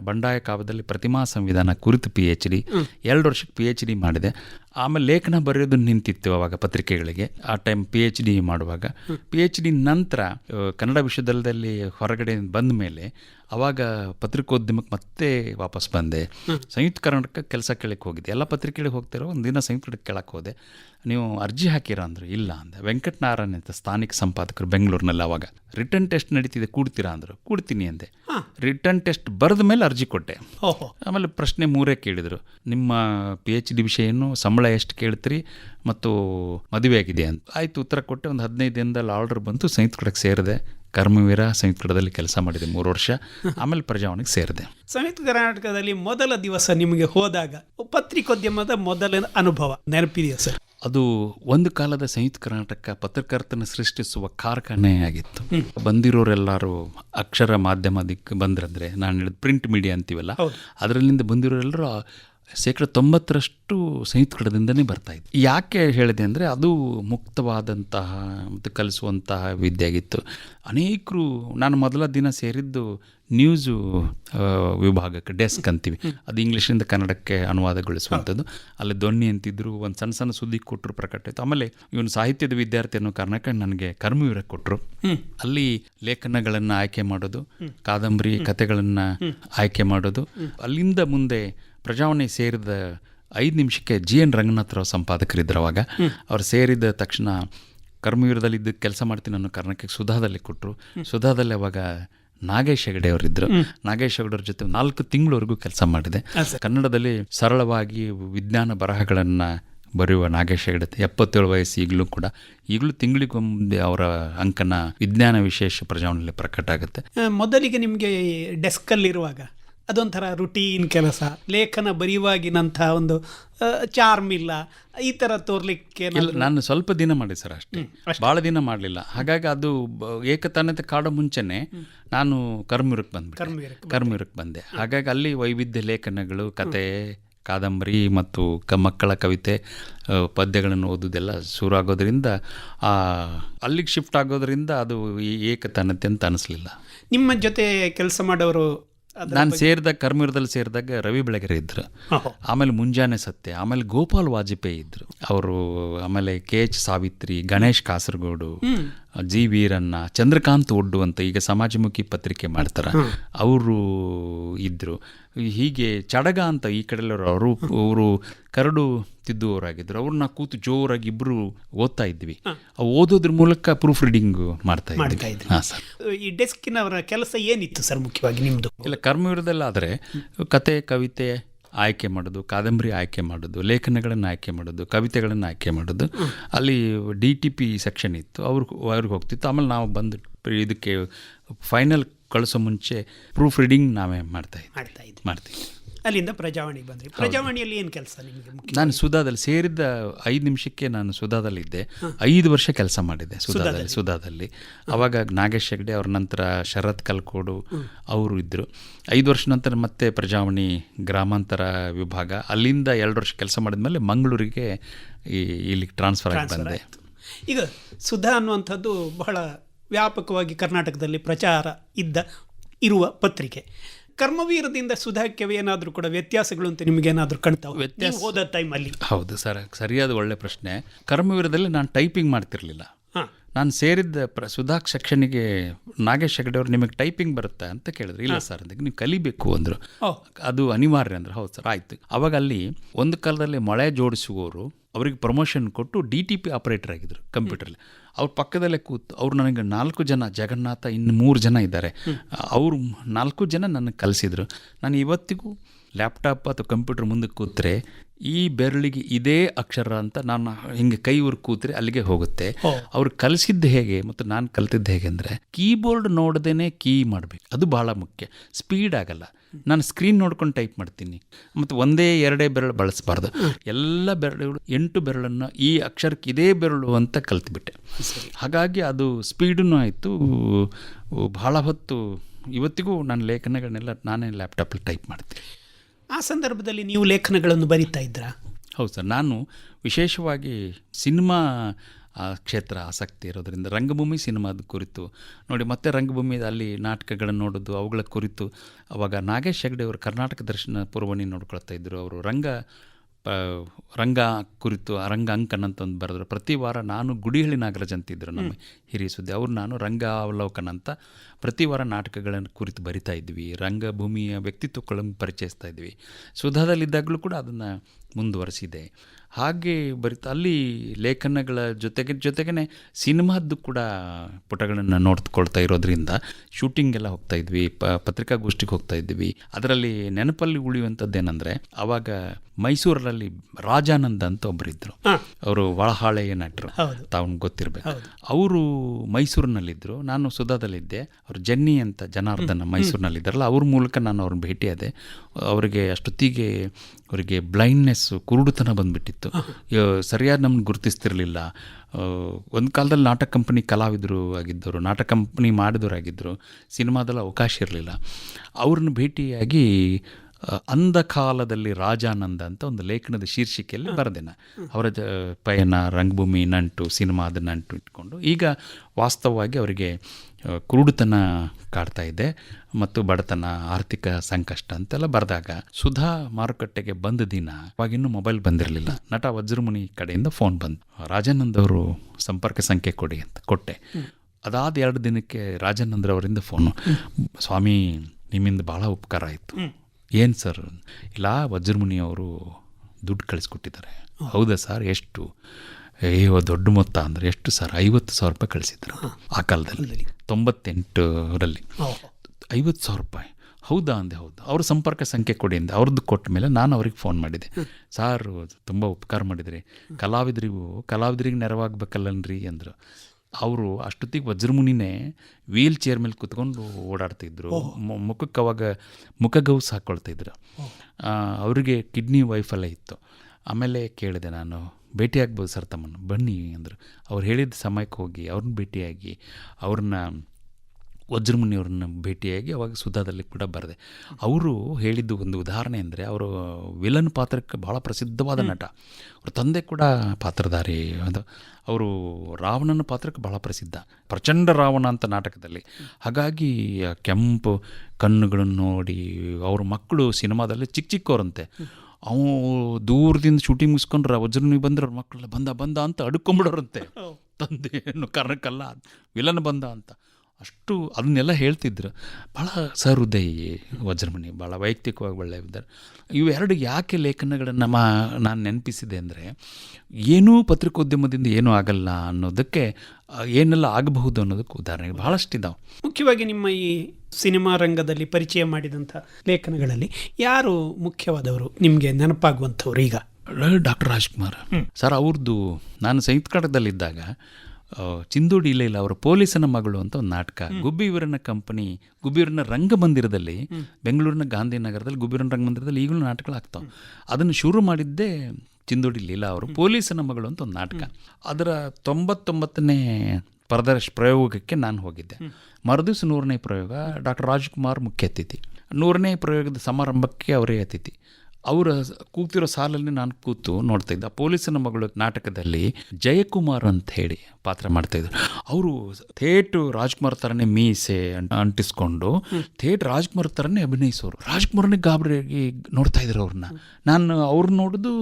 ಬಂಡಾಯ ಕಾವ್ಯದಲ್ಲಿ ಪ್ರತಿಮಾ ಸಂವಿಧಾನ ಕುರಿತು ಪಿ ಎಚ್ ಡಿ ಎರಡು ವರ್ಷಕ್ಕೆ ಪಿ ಎಚ್ ಡಿ ಮಾಡಿದೆ. ಆಮೇಲೆ ಲೇಖನ ಬರೆಯೋದು ನಿಂತಿತ್ತು ಅವಾಗ ಪತ್ರಿಕೆಗಳಿಗೆ. ಆ ಟೈಮ್ ಪಿ ಎಚ್ ಡಿ ಮಾಡುವಾಗ ಪಿ ಎಚ್ ಡಿ ನಂತರ ಕನ್ನಡ ವಿಶ್ವವಿದ್ಯಾಲಯದಲ್ಲಿ ಹೊರಗಡೆ ಬಂದ ಮೇಲೆ ಅವಾಗ ಪತ್ರಿಕೋದ್ಯಮಕ್ಕೆ ಮತ್ತೆ ವಾಪಸ್ ಬಂದೆ. ಸಂಯುಕ್ತ ಕರ್ನಾಟಕ ಕೆಲಸ ಕೇಳಕ್ಕೆ ಹೋಗಿದ್ದೆ. ಎಲ್ಲ ಪತ್ರಿಕೆಗಳಿಗೆ ಹೋಗ್ತಿರೋ ಒಂದು ದಿನ ಸಂಯುಕ್ತ ಕರ್ನಾಟಕ ಕೇಳಕ್ಕೆ ಹೋದೆ. ನೀವು ಅರ್ಜಿ ಹಾಕಿರೋ ಅಂದರು ಇಲ್ಲ ಅಂದೆ. ವೆಂಕಟನಾರಾಯಣ ಅಂತ ಸ್ಥಾನಿಕ ಸಂಪಾದಕರು ಬೆಂಗಳೂರಿನಲ್ಲಿ ಅವಾಗ. ರಿಟರ್ನ್ ಟೆಸ್ಟ್ ನಡೀತಿದೆ ಕೂಡ್ತೀರಾ ಅಂದರು. ಕೂಡ್ತೀನಿ ಅಂದೆ. ರಿಟರ್ನ್ ಟೆಸ್ಟ್ ಬರೆದ ಮೇಲೆ ಅರ್ಜಿ ಕೊಟ್ಟೆ. ಓಹೋ. ಆಮೇಲೆ ಪ್ರಶ್ನೆ ಮೂರೇ ಕೇಳಿದರು. ನಿಮ್ಮ ಪಿ ಎಚ್ ಡಿ ವಿಷಯ ಏನು ಸಂಬಳ ಎಷ್ಟು ಕೇಳ್ತೀರಿ ಮತ್ತು ಮದುವೆ ಆಗಿದೆ ಅಂತ. ಆಯಿತು ಉತ್ತರ ಕೊಟ್ಟೆ. ಒಂದು ಹದಿನೈದು ದಿನದಲ್ಲಿ ಆರ್ಡರ್ ಬಂತು ಸಂಯುಕ್ತ ಕಡೆಗೆ ಸೇರಿದೆ. ಕರ್ಮವೀರ ಸಂಯುಕ್ತ ಕಡದಲ್ಲಿ ಕೆಲಸ ಮಾಡಿದೆ ಮೂರು ವರ್ಷ. ಆಮೇಲೆ ಪ್ರಜಾವಾಣಿಗೆ ಸೇರಿದೆ. ಸಂಯುಕ್ತ ಕರ್ನಾಟಕದಲ್ಲಿ ಮೊದಲ ದಿವಸ ನಿಮಗೆ ಹೋದಾಗ ಪತ್ರಿಕೋದ್ಯಮದ ಮೊದಲ ಅನುಭವ ನೆನಪಿದೆಯಾ ಸರ್? ಅದು ಒಂದು ಕಾಲದ ಸಂಯುಕ್ತ ಕರ್ನಾಟಕ ಪತ್ರಕರ್ತನ ಸೃಷ್ಟಿಸುವ ಕಾರ್ಖಾನೆಯಾಗಿತ್ತು ಬಂದಿರೋರೆಲ್ಲರೂ ಅಕ್ಷರ ಮಾಧ್ಯಮದಕ್ಕೆ ಬಂದ್ರಂದ್ರೆ ನಾನು ಹೇಳಿದ ಪ್ರಿಂಟ್ ಮೀಡಿಯಾ ಅಂತೀವಲ್ಲ. ಅದರಲ್ಲಿಂದ ಬಂದಿರೋರೆಲ್ಲರೂ ಶೇಕಡ ತೊಂಬತ್ತರಷ್ಟು ಸಂಯುಕ್ತ ಕಡದಿಂದನೇ ಬರ್ತಾ ಇತ್ತು. ಯಾಕೆ ಹೇಳಿದೆ ಅಂದರೆ ಅದು ಮುಕ್ತವಾದಂತಹ ಮತ್ತು ಕಲಿಸುವಂತಹ ವಿದ್ಯೆ ಆಗಿತ್ತು ಅನೇಕರು ನಾನು ಮೊದಲ ದಿನ ಸೇರಿದ್ದು ನ್ಯೂಸು ವಿಭಾಗಕ್ಕೆ ಡೆಸ್ಕ್ ಅಂತೀವಿ. ಅದು ಇಂಗ್ಲೀಷಿಂದ ಕನ್ನಡಕ್ಕೆ ಅನುವಾದಗೊಳಿಸುವಂಥದ್ದು. ಅಲ್ಲಿ ಧ್ವನಿ ಅಂತಿದ್ರು ಒಂದು ಸಣ್ಣ ಸಣ್ಣ ಸುದ್ದಿ ಕೊಟ್ಟರು ಪ್ರಕಟ ಆಯಿತು. ಆಮೇಲೆ ಇವನು ಸಾಹಿತ್ಯದ ವಿದ್ಯಾರ್ಥಿ ಅನ್ನೋ ಕಾರಣಕ್ಕೆ ನನಗೆ ಕರ್ಮವೀರ ಕೊಟ್ಟರು ಅಲ್ಲಿ ಲೇಖನಗಳನ್ನು ಆಯ್ಕೆ ಮಾಡೋದು ಕಾದಂಬರಿ ಕಥೆಗಳನ್ನು ಆಯ್ಕೆ ಮಾಡೋದು. ಅಲ್ಲಿಂದ ಮುಂದೆ ಪ್ರಜಾವಾಣಿ ಸೇರಿದ ಐದು ನಿಮಿಷಕ್ಕೆ ಜಿ ಎನ್ ರಂಗನಾಥ್ರ ಸಂಪಾದಕರಿದ್ದರು ಅವಾಗ. ಅವ್ರು ಸೇರಿದ ತಕ್ಷಣ ಕರ್ಮವೀರದಲ್ಲಿ ಇದ್ದು ಕೆಲಸ ಮಾಡ್ತೀನಿ ಅನ್ನೋ ಕಾರಣಕ್ಕೆ ಸುಧಾದಲ್ಲಿ ಕೊಟ್ಟರು ಸುಧಾದಲ್ಲಿ ಅವಾಗ ನಾಗೇಶ್ ಹೆಗಡೆ ಅವರಿದ್ದರು ನಾಗೇಶ್ ಹೆಗಡೆ ಅವ್ರ ಜೊತೆ ನಾಲ್ಕು ತಿಂಗಳವರೆಗೂ ಕೆಲಸ ಮಾಡಿದೆ. ಕನ್ನಡದಲ್ಲಿ ಸರಳವಾಗಿ ವಿಜ್ಞಾನ ಬರಹಗಳನ್ನು ಬರೆಯುವ ನಾಗೇಶ್ ಹೆಗಡೆ ಎಪ್ಪತ್ತೇಳು ವಯಸ್ಸು ಈಗಲೂ ಕೂಡ. ಈಗಲೂ ಮುಂದೆ ಅವರ ಅಂಕನ ವಿಜ್ಞಾನ ವಿಶೇಷ ಪ್ರಜಾವಣೆಯಲ್ಲಿ ಪ್ರಕಟ ಆಗುತ್ತೆ. ಮೊದಲಿಗೆ ನಿಮಗೆ ಡೆಸ್ಕಲ್ಲಿರುವಾಗ ಅದೊಂಥರ ರುಟೀನ್ ಕೆಲಸ. ಲೇಖನ ಬರೆಯುವಾಗಿನಂತಹ ಒಂದು ಚಾರ್ಮ್ ಇಲ್ಲ. ಈ ಥರ ತೋರ್ಲಿಕ್ಕೆ ನಾನು ಸ್ವಲ್ಪ ದಿನ ಮಾಡಿದೆ ಸರ್ ಅಷ್ಟೇ. ಭಾಳ ದಿನ ಮಾಡಲಿಲ್ಲ. ಹಾಗಾಗಿ ಅದು ಏಕತಾನತೆ ಕಾಡೋ ಮುಂಚೆನೆ ನಾನು ಕರ್ಮೂರಕ್ಕೆ ಬಂದೆ ಕರ್ಮೂರಕ್ಕೆ ಬಂದೆ. ಹಾಗಾಗಿ ಅಲ್ಲಿ ವೈವಿಧ್ಯ ಲೇಖನಗಳು ಕತೆ ಕಾದಂಬರಿ ಮತ್ತು ಕ ಮಕ್ಕಳ ಕವಿತೆ ಪದ್ಯಗಳನ್ನು ಓದೋದೆಲ್ಲ ಶುರು ಆಗೋದ್ರಿಂದ ಆ, ಅಲ್ಲಿಗೆ ಶಿಫ್ಟ್ ಆಗೋದ್ರಿಂದ ಅದು ಈ ಏಕತಾನತೆ ಅಂತ ಅನಿಸ್ಲಿಲ್ಲ. ನಿಮ್ಮ ಜೊತೆ ಕೆಲಸ ಮಾಡೋರು ನಾನು ಸೇರಿದಾಗ ಕರ್ಮೀರದಲ್ಲಿ ಸೇರಿದಾಗ ರವಿ ಬೆಳಗೆರೆ ಇದ್ರು. ಆಮೇಲೆ ಮುಂಜಾನೆ ಸತ್ಯ ಆಮೇಲೆ ಗೋಪಾಲ್ ವಾಜಪೇಯಿ ಇದ್ರು. ಅವರು ಆಮೇಲೆ K H Savitri Ganesh Kasaragod G Veeranna Chandrakant ಒಡ್ಡು ಅಂತ ಈಗ ಸಮಾಜಮುಖಿ ಪತ್ರಿಕೆ ಮಾಡ್ತಾರೆ ಅವರು ಇದ್ರು. ಹೀಗೆ ಚಡಗ ಅಂತ ಈ ಕಡೆ ಅವರು ಅವರು ಕರಡು ತಿದ್ದುವವರಾಗಿದ್ರು. ಅವ್ರನ್ನ ಕೂತು ಜೋರಾಗಿ ಇಬ್ರು ಓದ್ತಾ ಇದ್ವಿ. ಓದೋದ್ರ ಮೂಲಕ ಪ್ರೂಫ್ ರೀಡಿಂಗ್ ಮಾಡ್ತಾ ಮಾಡ್ತಾ ಇದ್ವಿ ಇದ್ರಿ. ಹಾಂ ಸರ್. ಈ ಡೆಸ್ಕಿನವರ ಕೆಲಸ ಏನಿತ್ತು ಸರ್ ಮುಖ್ಯವಾಗಿ ನಿಮ್ಮದು ಇಲ್ಲ ಕರ್ಮವೀರದಲ್ಲಾದರೆ ಕತೆ ಕವಿತೆ ಆಯ್ಕೆ ಮಾಡೋದು ಕಾದಂಬರಿ ಆಯ್ಕೆ ಮಾಡೋದು ಲೇಖನಗಳನ್ನು ಆಯ್ಕೆ ಮಾಡೋದು ಕವಿತೆಗಳನ್ನು ಆಯ್ಕೆ ಮಾಡೋದು. ಅಲ್ಲಿ ಡಿ ಟಿ ಪಿ ಸೆಕ್ಷನ್ ಇತ್ತು ಅವ್ರಿಗೆ ಅವ್ರಿಗೆ ಹೋಗ್ತಿತ್ತು. ಆಮೇಲೆ ನಾವು ಬಂದು ಇದಕ್ಕೆ ಫೈನಲ್ ಕಳಿಸೋ ಮುಂಚೆ ಪ್ರೂಫ್ ರೀಡಿಂಗ್ ನಾವೇ ಮಾಡ್ತಾ ಇದ್ವಿ. ಮಾಡ್ತಾ ಇದ್ರಿ ಮಾಡ್ತೀವಿ ಅಲ್ಲಿಂದ ಪ್ರಜಾವಾಣಿಗೆ ಬಂದ್ರಿ. ಪ್ರಜಾವಾಣಿಯಲ್ಲಿ ಏನು ಕೆಲಸ ನಿಮಗೆ ನಾನು ಸುಧಾದಲ್ಲಿ ಸೇರಿದ್ದ ಐದು ನಿಮಿಷಕ್ಕೆ ನಾನು ಸುಧಾದಲ್ಲಿದ್ದೆ. ಐದು ವರ್ಷ ಕೆಲಸ ಮಾಡಿದ್ದೆ ಸುಧಾದಲ್ಲಿ ಸುಧಾದಲ್ಲಿ. ಅವಾಗ ನಾಗೇಶ್ ಹೆಗ್ಡೆ ಅವ್ರ ನಂತರ ಶರತ್ ಕಲ್ಕೋಡು ಅವರು ಇದ್ದರು ಐದು ವರ್ಷ ನಂತರ ಮತ್ತೆ ಪ್ರಜಾವಾಣಿ ಗ್ರಾಮಾಂತರ ವಿಭಾಗ. ಅಲ್ಲಿಂದ ಎರಡು ವರ್ಷ ಕೆಲಸ ಮಾಡಿದ್ಮೇಲೆ ಮಂಗಳೂರಿಗೆ ಈ ಇಲ್ಲಿಗೆ ಟ್ರಾನ್ಸ್ಫರ್ ಆಗಿ ಬಂದೆ. ಈಗ ಸುಧಾ ಅನ್ನುವಂಥದ್ದು ಬಹಳ ವ್ಯಾಪಕವಾಗಿ ಕರ್ನಾಟಕದಲ್ಲಿ ಪ್ರಚಾರ ಇದ್ದ ಇರುವ ಪತ್ರಿಕೆ. ಕರ್ಮವೀರದಿಂದ ಸುಧಾಕ್ಕೆ ಏನಾದರೂ ಕೂಡ ವ್ಯತ್ಯಾಸಗಳು ಅಂತ ನಿಮಗೇನಾದರೂ ಕಾಣ್ತಾವೆ? ವ್ಯತ್ಯಾಸ ಹೋದ ಟೈಮಲ್ಲಿ ಹೌದು ಸರ್ ಸರಿಯಾದ ಒಳ್ಳೆ ಪ್ರಶ್ನೆ. ಕರ್ಮವೀರದಲ್ಲಿ ನಾನು ಟೈಪಿಂಗ್ ಮಾಡ್ತಿರ್ಲಿಲ್ಲ. ನಾನು ಸೇರಿದ್ದ ಪ್ರ ಸುಧಾಕ್ ಸೆಕ್ಷನಿಗೆ ನಾಗೇಶ್ ಹೆಗಡೆ ಅವರು ನಿಮಗೆ ಟೈಪಿಂಗ್ ಬರುತ್ತಾ ಅಂತ ಕೇಳಿದ್ರು. ಇಲ್ಲ ಸರ್ ಅಂದಾಗ ನೀವು ಕಲಿಬೇಕು ಅಂದರು. ಅದು ಅನಿವಾರ್ಯ ಅಂದ್ರೆ. ಹೌದು ಸರ್ ಆಯ್ತು. ಅವಾಗ ಅಲ್ಲಿ ಒಂದು ಕಾಲದಲ್ಲಿ ಮಳೆ ಜೋಡಿಸುವವರು ಅವರಿಗೆ ಪ್ರಮೋಷನ್ ಕೊಟ್ಟು ಡಿ ಟಿ ಪಿ ಆಪರೇಟರ್ ಆಗಿದ್ರು ಕಂಪ್ಯೂಟರ್ಲಿ ಅವ್ರ ಪಕ್ಕದಲ್ಲೇ ಕೂತು ಅವ್ರು ನನಗೆ ನಾಲ್ಕು ಜನ, ಜಗನ್ನಾಥ ಇನ್ನು ಮೂರು ಜನ ಇದ್ದಾರೆ. ಅವರು ನಾಲ್ಕು ಜನ ನನಗೆ ಕಲಿಸಿದ್ರು. ನಾನು ಇವತ್ತಿಗೂ ಲ್ಯಾಪ್ಟಾಪ್ ಅಥವಾ ಕಂಪ್ಯೂಟರ್ ಮುಂದೆ ಕೂತ್ರೆ ಈ ಬೆರಳಿಗೆ ಇದೇ ಅಕ್ಷರ ಅಂತ ನಾನು ಹಿಂಗೆ ಕೈ ಊರು ಕೂತ್ರೆ ಅಲ್ಲಿಗೆ ಹೋಗುತ್ತೆ. ಅವ್ರು ಕಲಿಸಿದ್ದು ಹೇಗೆ ಮತ್ತು ನಾನು ಕಲ್ತಿದ್ದು ಹೇಗೆ ಅಂದರೆ ಕೀಬೋರ್ಡ್ ನೋಡದೇನೆ ಕೀ ಮಾಡಬೇಕು. ಅದು ಬಹಳ ಮುಖ್ಯ. ಸ್ಪೀಡ್ ಆಗಲ್ಲ. ನಾನು ಸ್ಕ್ರೀನ್ ನೋಡ್ಕೊಂಡು ಟೈಪ್ ಮಾಡ್ತೀನಿ. ಮತ್ತು ಒಂದೇ ಎರಡೇ ಬೆರಳು ಬಳಸಬಾರ್ದು. ಎಲ್ಲ ಬೆರಳುಗಳು ಎಂಟು ಬೆರಳನ್ನು ಈ ಅಕ್ಷರಕ್ಕೆ ಇದೇ ಬೆರಳು ಅಂತ ಕಲ್ತ್ಬಿಟ್ಟೆ. ಹಾಗಾಗಿ ಅದು ಸ್ಪೀಡೂ ಆಯಿತು. ಬಹಳ ಹೊತ್ತು ಇವತ್ತಿಗೂ ನನ್ನ ಲೇಖನಗಳನ್ನೆಲ್ಲ ನಾನೇ ಲ್ಯಾಪ್ಟಾಪಲ್ಲಿ ಟೈಪ್ ಮಾಡ್ತೀನಿ. ಆ ಸಂದರ್ಭದಲ್ಲಿ ನೀವು ಲೇಖನಗಳನ್ನು ಬರಿತಾ ಇದ್ರಾ? ಹೌದು ಸರ್, ನಾನು ವಿಶೇಷವಾಗಿ ಸಿನಿಮಾ ಕ್ಷೇತ್ರ ಆಸಕ್ತಿ ಇರೋದರಿಂದ ರಂಗಭೂಮಿ ಸಿನಿಮಾದ ಕುರಿತು ನೋಡಿ, ಮತ್ತೆ ರಂಗಭೂಮಿ ಅಲ್ಲಿ ನಾಟಕಗಳನ್ನು ನೋಡೋದು, ಅವುಗಳ ಕುರಿತು ಅವಾಗ ನಾಗೇಶ್ ಹೆಗ್ಡೆ ಅವರು ಕರ್ನಾಟಕ ದರ್ಶನ ಪೂರ್ವಣಿ ನೋಡ್ಕೊಳ್ತಾ ಇದ್ದರು ಅವರು ರಂಗ ರಂಗ ಕುರಿತು ರಂಗ ಅಂಕನ್ ಅಂತ ಒಂದು ಬರೆದ್ರು. ಪ್ರತಿ ವಾರ ನಾನು ಗುಡಿಹಳ್ಳಿ ನಾಗರಾಜ್ ಅಂತಿದ್ರು ನಮ್ಮ ಹಿರಿಯ ಸುದ್ದಿ. ಅವರು ನಾನು ರಂಗ ಅವಲೋಕನ ಅಂತ ಪ್ರತಿ ವಾರ ನಾಟಕಗಳನ್ನು ಕುರಿತು ಬರಿತಾ ಇದ್ವಿ. ರಂಗಭೂಮಿಯ ವ್ಯಕ್ತಿತ್ವಗಳನ್ನು ಪರಿಚಯಿಸ್ತಾ ಇದ್ವಿ. ಸುಧಾದಲ್ಲಿದ್ದಾಗಲೂ ಕೂಡ ಅದನ್ನು ಮುಂದುವರಿಸಿದೆ. ಹಾಗೆ ಬರಿತಾ ಅಲ್ಲಿ ಲೇಖನಗಳ ಜೊತೆಗೆ ಜೊತೆಗೇ ಸಿನಿಮಾದ್ದು ಕೂಡ ಪುಟಗಳನ್ನು ನೋಡ್ಕೊಳ್ತಾ ಇರೋದ್ರಿಂದ ಶೂಟಿಂಗೆಲ್ಲ ಹೋಗ್ತಾ ಇದ್ವಿ ಪ ಪತ್ರಿಕಾಗೋಷ್ಠಿಗೆ ಹೋಗ್ತಾ ಇದ್ವಿ. ಅದರಲ್ಲಿ ನೆನಪಲ್ಲಿ ಉಳಿಯುವಂಥದ್ದೇನೆಂದರೆ ಆವಾಗ ಮೈಸೂರಲ್ಲಿ ರಾಜಾನಂದ ಅಂತ ಒಬ್ಬರಿದ್ದರು ಅವರು ಒಳಹಾಳೆಯ ನಟರು. ತಾವು ಗೊತ್ತಿರಬೇಕು. ಅವರು ಮೈಸೂರಿನಲ್ಲಿದ್ದರು ನಾನು ಸುಧಾದಲ್ಲಿದ್ದೆ ಅವರು ಜನ್ನಿ ಅಂತ ಜನಾರ್ದನ ಮೈಸೂರಿನಲ್ಲಿದ್ದಾರಲ್ಲ ಅವ್ರ ಮೂಲಕ ನಾನು ಅವ್ರನ್ನ ಭೇಟಿಯಾದೆ. ಅವರಿಗೆ ಅಷ್ಟೊತ್ತಿಗೆ ಅವರಿಗೆ ಬ್ಲೈಂಡ್ನೆಸ್ಸು ಕುರುಡುತನ ಬಂದುಬಿಟ್ಟಿತ್ತು. ಸರಿಯಾಗಿ ನಮ್ಗೆ ಗುರುತಿಸ್ತಿರಲಿಲ್ಲ. ಒಂದು ಕಾಲದಲ್ಲಿ ನಾಟಕ ಕಂಪನಿ ಕಲಾವಿದರು ಆಗಿದ್ದವರು ನಾಟಕ ಕಂಪನಿ ಮಾಡಿದವರಾಗಿದ್ದರು ಸಿನಿಮಾದಲ್ಲಿ ಅವಕಾಶ ಇರಲಿಲ್ಲ. ಅವ್ರನ್ನ ಭೇಟಿಯಾಗಿ ಅಂಧಕಾಲದಲ್ಲಿ ರಾಜಾನಂದ ಅಂತ ಒಂದು ಲೇಖನದ ಶೀರ್ಷಿಕೆಯಲ್ಲಿ ಬರೆದೆ ಅವರ ಜ ಪಯಣ ರಂಗಭೂಮಿ ನಂಟು ಸಿನಿಮಾದ ನಂಟು ಇಟ್ಕೊಂಡು. ಈಗ ವಾಸ್ತವವಾಗಿ ಅವರಿಗೆ ಕುರುಡುತನ ಕಾಡ್ತಾ ಇದೆ ಮತ್ತು ಬಡತನ ಆರ್ಥಿಕ ಸಂಕಷ್ಟ ಅಂತೆಲ್ಲ ಬರೆದಾಗ ಸುಧಾ ಮಾರುಕಟ್ಟೆಗೆ ಬಂದ ದಿನ ಅವಾಗಿನ್ನೂ ಮೊಬೈಲ್ ಬಂದಿರಲಿಲ್ಲ. ನಟ ವಜ್ರಮುನಿ ಕಡೆಯಿಂದ ಫೋನ್ ಬಂದು ರಾಜಾನಂದ್ ಅವರು ಸಂಪರ್ಕ ಸಂಖ್ಯೆ ಕೊಡಿ ಅಂತ ಕೊಟ್ಟೆ. ಅದಾದ ಎರಡು ದಿನಕ್ಕೆ ರಾಜಾನಂದ್ರ ಅವರಿಂದ ಫೋನು. ಸ್ವಾಮಿ ನಿಮ್ಮಿಂದ ಭಾಳ ಉಪಕಾರ ಆಯಿತು. ಏನು ಸರ್? ಇಲ್ಲ ವಜ್ರಮುನಿ ಅವರು ದುಡ್ಡು ಕಳಿಸ್ಕೊಟ್ಟಿದ್ದಾರೆ. ಹೌದಾ ಸರ್? ಎಷ್ಟು? ಅಯ್ಯೋ ದೊಡ್ಡ ಮೊತ್ತ ಅಂದರೆ ಎಷ್ಟು ಸರ್? ಐವತ್ತು ಸಾವಿರ ರೂಪಾಯಿ ಕಳಿಸಿದ್ರು ಆ ಕಾಲದಲ್ಲಿ. ತೊಂಬತ್ತೆಂಟರಲ್ಲಿ. ಐವತ್ತು ಸಾವಿರ ರೂಪಾಯಿ. ಹೌದಾ ಅಂದೆ ಹೌದು. ಅವ್ರ ಸಂಪರ್ಕ ಸಂಖ್ಯೆ ಕೊಡಿ ಅಂದೆ. ಅವ್ರದ್ದು ಕೊಟ್ಟ ಮೇಲೆ ನಾನು ಅವ್ರಿಗೆ ಫೋನ್ ಮಾಡಿದೆ. ಸಾರು ತುಂಬ ಉಪಕಾರ ಮಾಡಿದ್ರಿ. ಕಲಾವಿದರಿಗೂ ಕಲಾವಿದರಿಗೆ ನೆರವಾಗಬೇಕಲ್ಲನ್ರಿ ಅಂದರು. ಅವರು ಅಷ್ಟೊತ್ತಿಗೆ ವಜ್ರಮುನಿನೇ ವೀಲ್ ಚೇರ್ ಮೇಲೆ ಕುತ್ಕೊಂಡು ಓಡಾಡ್ತಿದ್ರು. ಮುಖಕ್ಕೆ ಅವಾಗ ಮುಖಗೌಸ್ ಹಾಕ್ಕೊಳ್ತಿದ್ರು ಅವರಿಗೆ ಕಿಡ್ನಿ ವೈಫಲ್ಯ ಇತ್ತು. ಆಮೇಲೆ ಕೇಳಿದೆ ನಾನು ಭೇಟಿ ಆಗ್ಬೋದು ಸರ್ ತಮ್ಮನ್ನು ಬನ್ನಿ ಅಂದರು. ಅವ್ರು ಹೇಳಿದ ಸಮಯಕ್ಕೆ ಹೋಗಿ ಅವ್ರನ್ನ ಭೇಟಿಯಾಗಿ ಅವ್ರನ್ನ ವಜ್ರಮುನಿಯವ್ರನ್ನ ಭೇಟಿಯಾಗಿ ಅವಾಗ ಸುಧಾದಲ್ಲಿ ಕೂಡ ಬರೆದೆ. ಅವರು ಹೇಳಿದ್ದು ಒಂದು ಉದಾಹರಣೆ ಅಂದರೆ ಅವರು ವಿಲನ್ ಪಾತ್ರಕ್ಕೆ ಭಾಳ ಪ್ರಸಿದ್ಧವಾದ ನಟ. ಅವ್ರ ತಂದೆ ಕೂಡ ಪಾತ್ರಧಾರಿ ಅದು. ಅವರು ರಾವಣನ ಪಾತ್ರಕ್ಕೆ ಬಹಳ ಪ್ರಸಿದ್ಧ. ಪ್ರಚಂಡ ರಾವಣ ಅಂತ ನಾಟಕದಲ್ಲಿ. ಹಾಗಾಗಿ ಕೆಂಪು ಕಣ್ಣುಗಳನ್ನು ನೋಡಿ ಅವ್ರ ಮಕ್ಕಳು ಸಿನಿಮಾದಲ್ಲಿ ಚಿಕ್ಕ ಚಿಕ್ಕವರಂತೆ. ಅವು ದೂರದಿಂದ ಶೂಟಿಂಗ್ ಮುಗಿಸ್ಕೊಂಡ್ರೆ ವಜ್ರನಿಗೆ ಬಂದ್ರೆ ಅವ್ರ ಮಕ್ಕಳೆಲ್ಲ ಬಂದ ಬಂದ ಅಂತ ಅಡ್ಕೊಂಬಿಡೋರಂತೆ. ತಂದೆ ಏನು ಕಾರಣಕ್ಕಲ್ಲ ವಿಲನ್ ಬಂದ ಅಂತ. ಅಷ್ಟು ಅದನ್ನೆಲ್ಲ ಹೇಳ್ತಿದ್ರು. ಭಾಳ ಸಹೃದಯಿ ವಜ್ರಮಣಿ ಭಾಳ ವೈಯಕ್ತಿಕವಾಗಿ ಒಳ್ಳೆಯ ಇದ್ದಾರೆ. ಇವೆರಡು ಯಾಕೆ ಲೇಖನಗಳನ್ನು ಮಾ ನಾನು ನೆನಪಿಸಿದೆ ಅಂದರೆ ಏನೂ ಪತ್ರಿಕೋದ್ಯಮದಿಂದ ಏನೂ ಆಗಲ್ಲ ಅನ್ನೋದಕ್ಕೆ ಏನೆಲ್ಲ ಆಗಬಹುದು ಅನ್ನೋದಕ್ಕೆ ಉದಾಹರಣೆ ಭಾಳಷ್ಟಿದ್ದಾವೆ ಮುಖ್ಯವಾಗಿ ನಿಮ್ಮ ಈ ಸಿನಿಮಾ ರಂಗದಲ್ಲಿ ಪರಿಚಯ ಮಾಡಿದಂಥ ಲೇಖನಗಳಲ್ಲಿ ಯಾರು ಮುಖ್ಯವಾದವರು ನಿಮಗೆ ನೆನಪಾಗುವಂಥವ್ರು ಈಗ? ಡಾಕ್ಟರ್ ರಾಜ್ಕುಮಾರ್. ಸರ್ ಅವ್ರದ್ದು ನಾನು ಸಂಯುಕ್ತ ಕನ್ನಡದಲ್ಲಿದ್ದಾಗ ಚಿಂದೋಡಿ ಇಲ್ಲ ಇಲ್ಲ ಅವರ ಪೊಲೀಸನ ಮಗಳು ಅಂತ ಒಂದು ನಾಟಕ. ಗುಬ್ಬಿವೀರನ ಕಂಪನಿ ಗುಬ್ಬಿವೀರನ ರಂಗಮಂದಿರದಲ್ಲಿ ಬೆಂಗಳೂರಿನ ಗಾಂಧಿನಗರದಲ್ಲಿ ಗುಬ್ಬಿವರನ ರಂಗಮಂದಿರದಲ್ಲಿ ಈಗಲೂ ನಾಟಕಗಳು ಆಗ್ತಾವೆ. ಅದನ್ನು ಶುರು ಮಾಡಿದ್ದೇ ಚಿಂದೋಡಿ ಲೀಲಾ ಅವರು ಪೊಲೀಸನ ಮಗಳು ಅಂತ ಒಂದು ನಾಟಕ. ಅದರ ತೊಂಬತ್ತೊಂಬತ್ತನೇ ಪರದರ್ಶ ಪ್ರಯೋಗಕ್ಕೆ ನಾನು ಹೋಗಿದ್ದೆ. ಮರುದಿವಸ ನೂರನೇ ಪ್ರಯೋಗ ಡಾಕ್ಟರ್ ರಾಜ್ಕುಮಾರ್ ಮುಖ್ಯ ಅತಿಥಿ. ನೂರನೇ ಪ್ರಯೋಗದ ಸಮಾರಂಭಕ್ಕೆ ಅವರೇ ಅತಿಥಿ. ಅವರ ಕೂಗ್ತಿರೋ ಸಾಲಲ್ಲಿ ನಾನು ಕೂತು ನೋಡ್ತಾ ಇದ್ದೆ. ಪೊಲೀಸನ ಮಗಳು ನಾಟಕದಲ್ಲಿ ಜಯಕುಮಾರ್ ಅಂತ ಹೇಳಿ ಪಾತ್ರ ಮಾಡ್ತಾ ಇದ್ರು. ಅವರು ಥೇಟ್ ರಾಜ್ಕುಮಾರ್ ಥರನೇ ಮೀಸೆ ಅಂತ ಅಂಟಿಸ್ಕೊಂಡು ಥೇಟ್ ರಾಜ್ಕುಮಾರ್ ಥರನೇ ಅಭಿನಯಿಸೋರು. ರಾಜ್ಕುಮಾರ್ನೇ ಗಾಬರಿಯಾಗಿ ನೋಡ್ತಾ ಇದ್ರು ಅವ್ರನ್ನ. ನಾನು ಅವ್ರು ನೋಡೋದು